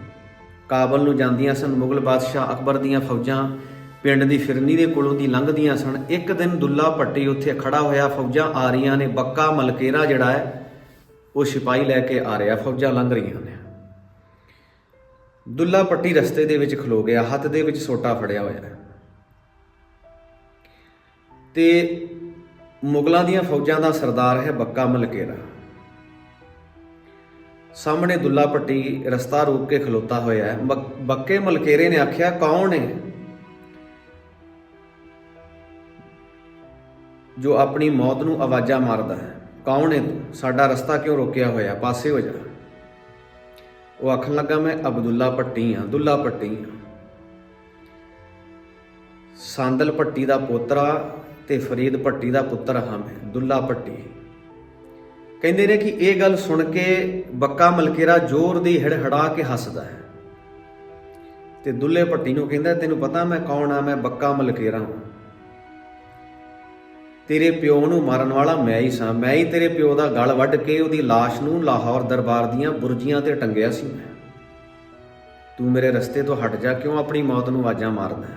Speaker 1: ਕਾਬਲ ਨੂੰ ਜਾਂਦੀਆਂ ਸਨ ਮੁਗਲ ਬਾਦਸ਼ਾਹ ਅਕਬਰ ਦੀਆਂ ਫੌਜਾਂ ਪਿੰਡ ਦੀ ਫਿਰਨੀ ਦੇ ਕੋਲੋਂ ਦੀ ਲੰਘਦੀਆਂ ਸਨ। ਇੱਕ ਦਿਨ ਦੁੱਲਾ ਭੱਟੀ ਉੱਥੇ ਖੜਾ ਹੋਇਆ, ਫੌਜਾਂ ਆ ਰਹੀਆਂ ਨੇ। ਬੱਕਾ ਮਲਕੇਰਾ ਜਿਹੜਾ ਹੈ, ਉਹ ਸਿਪਾਹੀ ਲੈ ਕੇ ਆ ਰਿਹਾ। ਫੌਜਾਂ ਲੰਘ ਰਹੀਆਂ ਨੇ। ਦੁੱਲਾ ਭੱਟੀ ਰਸਤੇ ਦੇ ਵਿੱਚ ਖਲੋ ਗਿਆ। ਹੱਥ ਦੇ ਵਿੱਚ ਸੋਟਾ ਫੜਿਆ ਹੋਇਆ ਹੈ। ਤੇ ਮੁਗਲਾਂ ਦੀਆਂ ਫੌਜਾਂ ਦਾ ਸਰਦਾਰ ਹੈ ਬੱਕਾ ਮਲਕੇਰਾ। ਸਾਹਮਣੇ ਦੁੱਲਾ ਭੱਟੀ ਰਸਤਾ ਰੋਕ ਕੇ ਖਲੋਤਾ ਹੋਇਆ ਹੈ। ਬੱਕੇ ਮਲਕੇਰੇ ਨੇ ਆਖਿਆ, ਕੌਣ ਹੈ ਜੋ ਆਪਣੀ ਮੌਤ ਨੂੰ ਆਵਾਜ਼ਾਂ ਮਾਰਦਾ ਹੈ। ਕੌਣ ਹੈ ਤੂੰ? ਸਾਡਾ ਰਸਤਾ ਕਿਉਂ ਰੋਕਿਆ ਹੋਇਆ? ਪਾਸੇ ਹੋ ਜਾ। ਉਹ ਆਖਣ ਲੱਗਾ, ਮੈਂ ਅਬਦੁੱਲਾ ਭੱਟੀ ਹਾਂ, ਦੁੱਲਾ ਭੱਟੀ ਹਾਂ। ਸਾਂਦਲ ਭੱਟੀ ਦਾ ਪੋਤਰਾ ਤੇ ਫਰੀਦ ਭੱਟੀ ਦਾ ਪੁੱਤਰ ਹਾਂ ਮੈਂ, ਦੁੱਲਾ ਭੱਟੀ। ਕਹਿੰਦੇ ਨੇ ਕਿ ਇਹ ਗੱਲ ਸੁਣ ਕੇ ਬੱਕਾ ਮਲਕੇਰਾ ਜ਼ੋਰ ਦੀ ਹੜਹੜਾ ਕੇ ਹੱਸਦਾ ਹੈ। ਤੇ ਦੁੱਲੇ ਭੱਟੀ ਨੂੰ ਕਹਿੰਦਾ, ਤੈਨੂੰ ਪਤਾ ਮੈਂ ਕੌਣ ਆ ਮੈਂ ਬੱਕਾ ਮਲਕੇਰਾ ਹਾਂ। ਤੇਰੇ ਪਿਓ ਨੂੰ ਮਾਰਨ ਵਾਲਾ ਮੈਂ ਹੀ ਸਾਂ। ਮੈਂ ਹੀ ਤੇਰੇ ਪਿਓ ਦਾ ਗਲ ਵੱਢ ਕੇ ਉਹਦੀ লাশ ਨੂੰ ਲਾਹੌਰ ਦਰਬਾਰ ਦੀਆਂ ਬੁਰਜੀਆਂ ਤੇ ਟੰਗਿਆ ਸੀ ਮੈਂ। ਤੂੰ ਮੇਰੇ ਰਸਤੇ ਤੋਂ ਹਟ ਜਾ, ਕਿਉਂ ਆਪਣੀ ਮੌਤ ਨੂੰ ਆਵਾਜ਼ਾਂ ਮਾਰਦਾ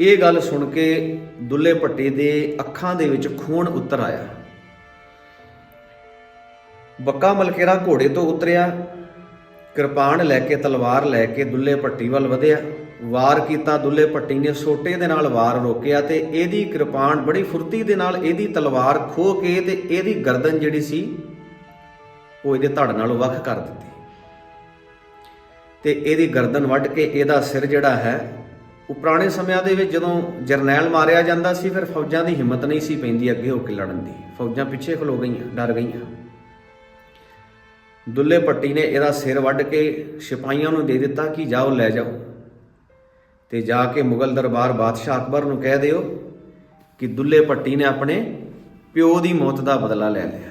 Speaker 1: ਇਹ ਗੱਲ ਸੁਣ ਕੇ ਦੁੱਲੇ ਭੱਟੀ ਦੇ ਅੱਖਾਂ ਦੇ ਵਿੱਚ ਖੂਨ ਉਤਰ ਆਇਆ। ਬੱਕਾ ਮਲਕੇਰਾ ਘੋੜੇ ਤੋਂ ਉਤਰਿਆ, ਕਿਰਪਾਨ ਲੈ ਕੇ ਤਲਵਾਰ ਲੈ ਕੇ ਦੁੱਲੇ ਭੱਟੀ ਵੱਲ ਵਧਿਆ। ਵਾਰ ਕੀਤਾ, ਦੁੱਲੇ ਭੱਟੀ ਨੇ ਸੋਟੇ ਦੇ ਨਾਲ ਵਾਰ ਰੋਕਿਆ ਤੇ ਇਹਦੀ ਕਿਰਪਾਨ ਬੜੀ ਫੁਰਤੀ ਦੇ ਨਾਲ ਇਹਦੀ ਤਲਵਾਰ ਖੋ ਕੇ ਤੇ ਇਹਦੀ ਗਰਦਨ ਜਿਹੜੀ ਸੀ, ਉਹ ਇਹਦੇ ਧੜ ਨਾਲੋਂ ਵੱਖ ਕਰ ਦਿੱਤੀ। ਤੇ ਇਹਦੀ ਗਰਦਨ ਵੱਢ ਕੇ ਇਹਦਾ ਸਿਰ ਜਿਹੜਾ ਹੈ, ਉਹ ਪੁਰਾਣੇ ਸਮਿਆਂ ਦੇ ਵਿੱਚ ਜਦੋਂ ਜਰਨੈਲ ਮਾਰਿਆ ਜਾਂਦਾ ਸੀ, ਫਿਰ ਫੌਜਾਂ ਦੀ ਹਿੰਮਤ ਨਹੀਂ ਸੀ ਪੈਂਦੀ ਅੱਗੇ ਹੋ ਕੇ ਲੜਨ ਦੀ। ਫੌਜਾਂ ਪਿੱਛੇ ਖਲੋ ਗਈਆਂ, ਡਰ ਗਈਆਂ। ਦੁੱਲੇ ਪੱਟੀ ਨੇ ਇਹਦਾ ਸਿਰ ਵੱਢ ਕੇ ਸਿਪਾਹੀਆਂ ਨੂੰ ਦੇ ਦਿੱਤਾ ਕਿ ਜਾਓ, ਲੈ ਜਾਓ। ਤੇ ਜਾ ਕੇ ਮੁਗਲ ਦਰਬਾਰ ਬਾਦਸ਼ਾਹ ਅਕਬਰ ਨੂੰ ਕਹਿ ਦਿਓ ਕਿ ਦੁੱਲੇ ਪੱਟੀ ਨੇ ਆਪਣੇ ਪਿਓ ਦੀ ਮੌਤ ਦਾ ਬਦਲਾ ਲੈ ਲਿਆ।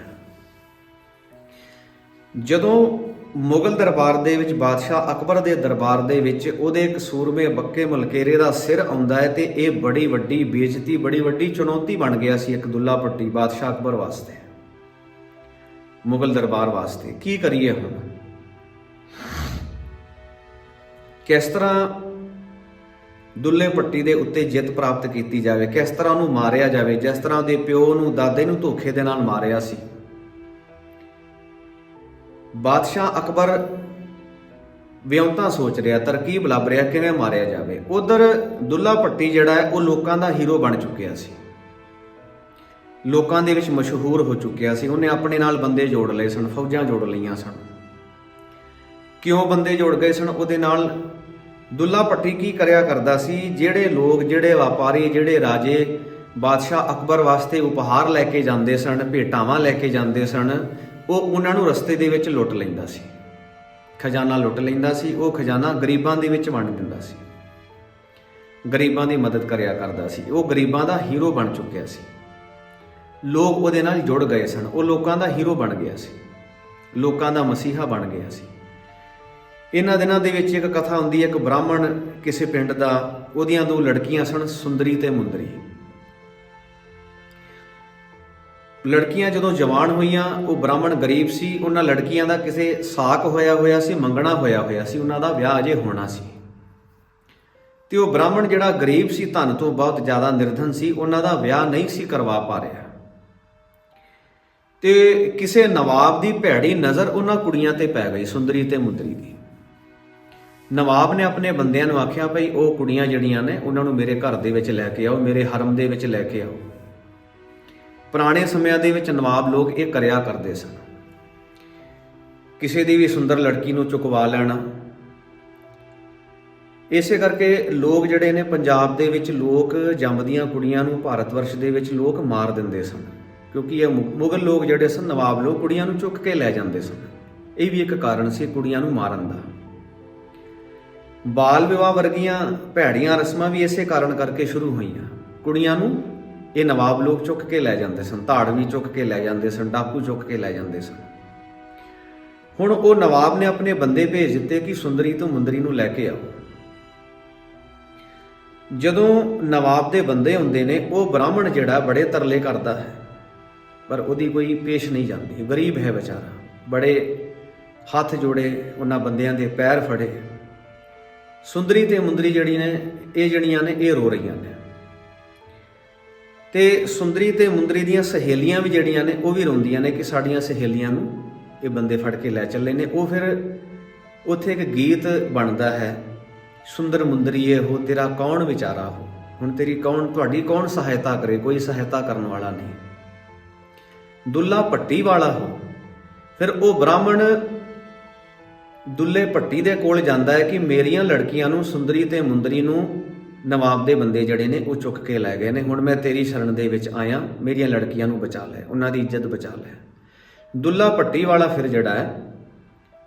Speaker 1: ਜਦੋਂ ਮੁਗਲ ਦਰਬਾਰ ਦੇ ਵਿੱਚ ਬਾਦਸ਼ਾਹ ਅਕਬਰ ਦੇ ਦਰਬਾਰ ਦੇ ਵਿੱਚ ਉਹਦੇ ਇੱਕ ਸੂਰਮੇ ਬੱਕੇ ਮਲਕੇਰੇ ਦਾ ਸਿਰ ਆਉਂਦਾ ਹੈ ਤੇ ਇਹ ਬੜੀ ਵੱਡੀ ਬੇਇੱਜ਼ਤੀ, ਬੜੀ ਵੱਡੀ ਚੁਣੌਤੀ ਬਣ ਗਿਆ ਸੀ ਇੱਕ ਦੁੱਲਾ ਪੱਟੀ ਬਾਦਸ਼ਾਹ ਅਕਬਰ ਵਾਸਤੇ। ਮੁਗਲ ਦਰਬਾਰ ਵਾਸਤੇ। ਕੀ ਕਰੀਏ ਹੁਣ? ਕਿਸ ਤਰ੍ਹਾਂ ਦੁੱਲੇ ਪੱਟੀ ਦੇ ਉੱਤੇ ਜਿੱਤ ਪ੍ਰਾਪਤ ਕੀਤੀ ਜਾਵੇ, ਕਿਸ ਤਰ੍ਹਾਂ ਉਹਨੂੰ ਮਾਰਿਆ ਜਾਵੇ, ਜਿਸ ਤਰ੍ਹਾਂ ਉਹਦੇ ਪਿਓ ਨੂੰ, ਦਾਦੇ ਨੂੰ ਧੋਖੇ ਦੇ ਨਾਲ ਮਾਰਿਆ ਸੀ। ਬਾਦਸ਼ਾਹ ਅਕਬਰ ਵਿਉਂਤਾ ਸੋਚ ਰਿਹਾ, ਤਰਕੀਬ ਲੱਭ ਰਿਹਾ, ਕਿਵੇਂ ਮਾਰਿਆ ਜਾਵੇ। ਉਧਰ ਦੁੱਲਾ ਭੱਟੀ ਜਿਹੜਾ ਹੈ, ਉਹ ਲੋਕਾਂ ਦਾ ਹੀਰੋ ਬਣ ਚੁੱਕਿਆ ਸੀ। ਲੋਕਾਂ ਦੇ ਵਿੱਚ ਮਸ਼ਹੂਰ ਹੋ ਚੁੱਕਿਆ ਸੀ। ਉਹਨੇ ਆਪਣੇ ਨਾਲ ਬੰਦੇ ਜੋੜ ਲਏ ਸਨ, ਫੌਜਾਂ ਜੋੜ ਲਈਆਂ ਸਨ। ਕਿਉਂ ਬੰਦੇ ਜੋੜ ਗਏ ਸਨ? ਉਹਦੇ ਨਾਲ ਦੁੱਲਾ ਭੱਟੀ ਕੀ ਕਰਿਆ ਕਰਦਾ ਸੀ? ਜਿਹੜੇ ਲੋਕ, ਜਿਹੜੇ ਵਪਾਰੀ, ਜਿਹੜੇ ਰਾਜੇ ਬਾਦਸ਼ਾਹ ਅਕਬਰ ਵਾਸਤੇ ਉਪਹਾਰ ਲੈ ਕੇ ਜਾਂਦੇ ਸਨ, ਭੇਟਾਵਾਂ ਲੈ ਕੇ ਜਾਂਦੇ ਸਨ, ਉਹ ਉਹਨਾਂ ਨੂੰ ਰਸਤੇ ਦੇ ਵਿੱਚ ਲੁੱਟ ਲੈਂਦਾ ਸੀ। ਖਜ਼ਾਨਾ ਲੁੱਟ ਲੈਂਦਾ ਸੀ, ਉਹ ਖਜ਼ਾਨਾ ਗਰੀਬਾਂ ਦੇ ਵਿੱਚ ਵੰਡ ਦਿੰਦਾ ਸੀ। ਗਰੀਬਾਂ ਦੀ ਮਦਦ ਕਰਿਆ ਕਰਦਾ ਸੀ। ਉਹ ਗਰੀਬਾਂ ਦਾ ਹੀਰੋ ਬਣ ਚੁੱਕਿਆ ਸੀ। ਲੋਕ ਉਹਦੇ ਨਾਲ ਜੁੜ ਗਏ ਸਨ। ਉਹ ਲੋਕਾਂ ਦਾ ਹੀਰੋ ਬਣ ਗਿਆ ਸੀ। ਲੋਕਾਂ ਦਾ ਮਸੀਹਾ ਬਣ ਗਿਆ ਸੀ। ਇਹਨਾਂ ਦਿਨਾਂ ਦੇ ਵਿੱਚ ਇੱਕ ਕਥਾ ਹੁੰਦੀ ਹੈ, ਇੱਕ ਬ੍ਰਾਹਮਣ ਕਿਸੇ ਪਿੰਡ ਦਾ, ਉਹਦੀਆਂ ਦੋ ਲੜਕੀਆਂ ਸਨ, ਸੁੰਦਰੀ ਤੇ ਮੁੰਦਰੀ। ਲੜਕੀਆਂ ਜਦੋਂ ਜਵਾਨ ਹੋਈਆਂ, ਉਹ ਬ੍ਰਾਹਮਣ ਗਰੀਬ ਸੀ, ਉਹਨਾਂ ਲੜਕੀਆਂ ਦਾ ਕਿਸੇ ਸਾਕ ਹੋਇਆ ਹੋਇਆ ਸੀ, ਮੰਗਣਾ ਹੋਇਆ ਹੋਇਆ ਸੀ, ਉਹਨਾਂ ਦਾ ਵਿਆਹ ਅਜੇ ਹੋਣਾ ਸੀ। ਤੇ ਉਹ ਬ੍ਰਾਹਮਣ ਜਿਹੜਾ ਗਰੀਬ ਸੀ, ਧਨ ਤੋਂ ਬਹੁਤ ਜ਼ਿਆਦਾ ਨਿਰਧਨ ਸੀ, ਉਹਨਾਂ ਦਾ ਵਿਆਹ ਨਹੀਂ ਸੀ ਕਰਵਾ ਪਾ ਰਿਹਾ। ਤੇ ਕਿਸੇ ਨਵਾਬ ਦੀ ਭੈੜੀ ਨਜ਼ਰ ਉਹਨਾਂ ਕੁੜੀਆਂ ਤੇ ਪੈ ਗਈ, ਸੁੰਦਰੀ ਤੇ ਮੁੰਦਰੀ ਦੀ। ਨਵਾਬ ਨੇ ਆਪਣੇ ਬੰਦਿਆਂ ਨੂੰ ਆਖਿਆ, ਭਈ ਉਹ ਕੁੜੀਆਂ ਜਿਹੜੀਆਂ ਨੇ, ਉਹਨਾਂ ਨੂੰ ਮੇਰੇ ਘਰ ਦੇ ਵਿੱਚ ਲੈ ਕੇ ਆਓ, ਮੇਰੇ ਹਰਮ ਦੇ ਵਿੱਚ ਲੈ ਕੇ ਆਓ। ਪੁਰਾਣੇ ਸਮਿਆਂ ਦੇ ਵਿੱਚ ਨਵਾਬ ਲੋਕ ਇਹ ਕਰਿਆ ਕਰਦੇ ਸਨ। ਕਿਸੇ ਦੀ ਵੀ ਸੁੰਦਰ ਲੜਕੀ ਨੂੰ ਚੁਕਵਾ ਲੈਣਾ। ਇਸੇ ਕਰਕੇ ਲੋਕ ਜਿਹੜੇ ਨੇ, ਪੰਜਾਬ ਦੇ ਵਿੱਚ ਲੋਕ ਜੰਮਦੀਆਂ ਕੁੜੀਆਂ ਨੂੰ ਭਾਰਤ ਵਰਸ਼ ਦੇ ਵਿੱਚ ਲੋਕ ਮਾਰ ਦਿੰਦੇ ਸਨ। ਕਿਉਂਕਿ ਇਹ ਮੁਗਲ ਲੋਕ ਜਿਹੜੇ ਸਨ, ਨਵਾਬ ਲੋਕ ਕੁੜੀਆਂ ਨੂੰ ਚੁੱਕ ਕੇ ਲੈ ਜਾਂਦੇ ਸਨ। ਇਹ ਵੀ ਇੱਕ ਕਾਰਨ ਸੀ ਕੁੜੀਆਂ ਨੂੰ ਮਾਰਨ ਦਾ। ਬਾਲ ਵਿਵਾਹ ਵਰਗੀਆਂ ਭੈੜੀਆਂ ਰਸਮਾਂ ਵੀ ਇਸੇ ਕਾਰਨ ਕਰਕੇ ਸ਼ੁਰੂ ਹੋਈਆਂ। ਕੁੜੀਆਂ ਨੂੰ ਇਹ ਨਵਾਬ ਲੋਕ ਚੁੱਕ ਕੇ ਲੈ ਜਾਂਦੇ ਸਨ, ਧਾੜਵੀ ਚੁੱਕ ਕੇ ਲੈ ਜਾਂਦੇ ਸਨ, ਡਾਕੂ ਚੁੱਕ ਕੇ ਲੈ ਜਾਂਦੇ ਸਨ। ਹੁਣ ਉਹ ਨਵਾਬ ਨੇ ਆਪਣੇ ਬੰਦੇ ਭੇਜ ਦਿੱਤੇ ਕਿ ਸੁੰਦਰੀ ਤੋਂ ਮੁੰਦਰੀ ਨੂੰ ਲੈ ਕੇ ਆਓ। ਜਦੋਂ ਨਵਾਬ ਦੇ ਬੰਦੇ ਹੁੰਦੇ ਨੇ, ਉਹ ਬ੍ਰਾਹਮਣ ਜਿਹੜਾ ਬੜੇ ਤਰਲੇ ਕਰਦਾ ਹੈ, ਪਰ ਉਹਦੀ ਕੋਈ ਪੇਸ਼ ਨਹੀਂ ਜਾਂਦੀ। ਗਰੀਬ ਹੈ ਵਿਚਾਰਾ, ਬੜੇ ਹੱਥ ਜੋੜੇ ਉਹਨਾਂ ਬੰਦਿਆਂ ਦੇ ਪੈਰ ਫੜੇ। ਸੁੰਦਰੀ ਤੇ ਮੁੰਦਰੀ ਜਿਹੜੀ ਨੇ, ਇਹ ਜਿਹੜੀਆਂ ਨੇ, ਇਹ ਰੋ ਰਹੀਆਂ ਨੇ। ਤੇ ਸੁੰਦਰੀ ਤੇ ਮੁੰਦਰੀ ਦੀਆਂ ਸਹੇਲੀਆਂ ਵੀ ਜਿਹੜੀਆਂ ਨੇ, ਉਹ ਵੀ ਰੋਂਦੀਆਂ ਨੇ ਕਿ ਸਾਡੀਆਂ ਸਹੇਲੀਆਂ ਨੂੰ ਇਹ ਬੰਦੇ ਫੜ ਕੇ ਲੈ ਚੱਲੇ ਨੇ। ਉਹ ਫਿਰ ਉੱਥੇ ਇੱਕ ਗੀਤ ਬਣਦਾ ਹੈ, ਸੁੰਦਰ ਮੁੰਦਰੀਏ ਹੋ, ਤੇਰਾ ਕੌਣ ਵਿਚਾਰਾ ਹੋ? ਹੁਣ ਤੇਰੀ ਕੌਣ, ਤੁਹਾਡੀ ਕੌਣ ਸਹਾਇਤਾ ਕਰੇ? ਕੋਈ ਸਹਾਇਤਾ ਕਰਨ ਵਾਲਾ ਨਹੀਂ। ਦੁੱਲਾ ਪੱਟੀ ਵਾਲਾ ਹੋ। ਫਿਰ ਉਹ ਬ੍ਰਾਹਮਣ ਦੁੱਲੇ ਭੱਟੀ ਦੇ ਕੋਲ ਜਾਂਦਾ ਹੈ ਕਿ ਮੇਰੀਆਂ ਲੜਕੀਆਂ ਨੂੰ ਸੁੰਦਰੀ ਤੇ ਮੁੰਦਰੀ ਨੂੰ ਨਵਾਬ ਦੇ ਬੰਦੇ ਜਿਹੜੇ ਨੇ ਉਹ ਚੁੱਕ ਕੇ ਲੈ ਗਏ ਨੇ। ਹੁਣ ਮੈਂ ਤੇਰੀ ਸ਼ਰਨ ਦੇ ਵਿੱਚ ਆਇਆ, ਮੇਰੀਆਂ ਲੜਕੀਆਂ ਨੂੰ ਬਚਾ ਲੈ, ਉਹਨਾਂ ਦੀ ਇੱਜ਼ਤ ਬਚਾ ਲੈ। ਦੁੱਲਾ ਭੱਟੀ ਵਾਲਾ ਫਿਰ ਜਿਹੜਾ ਹੈ,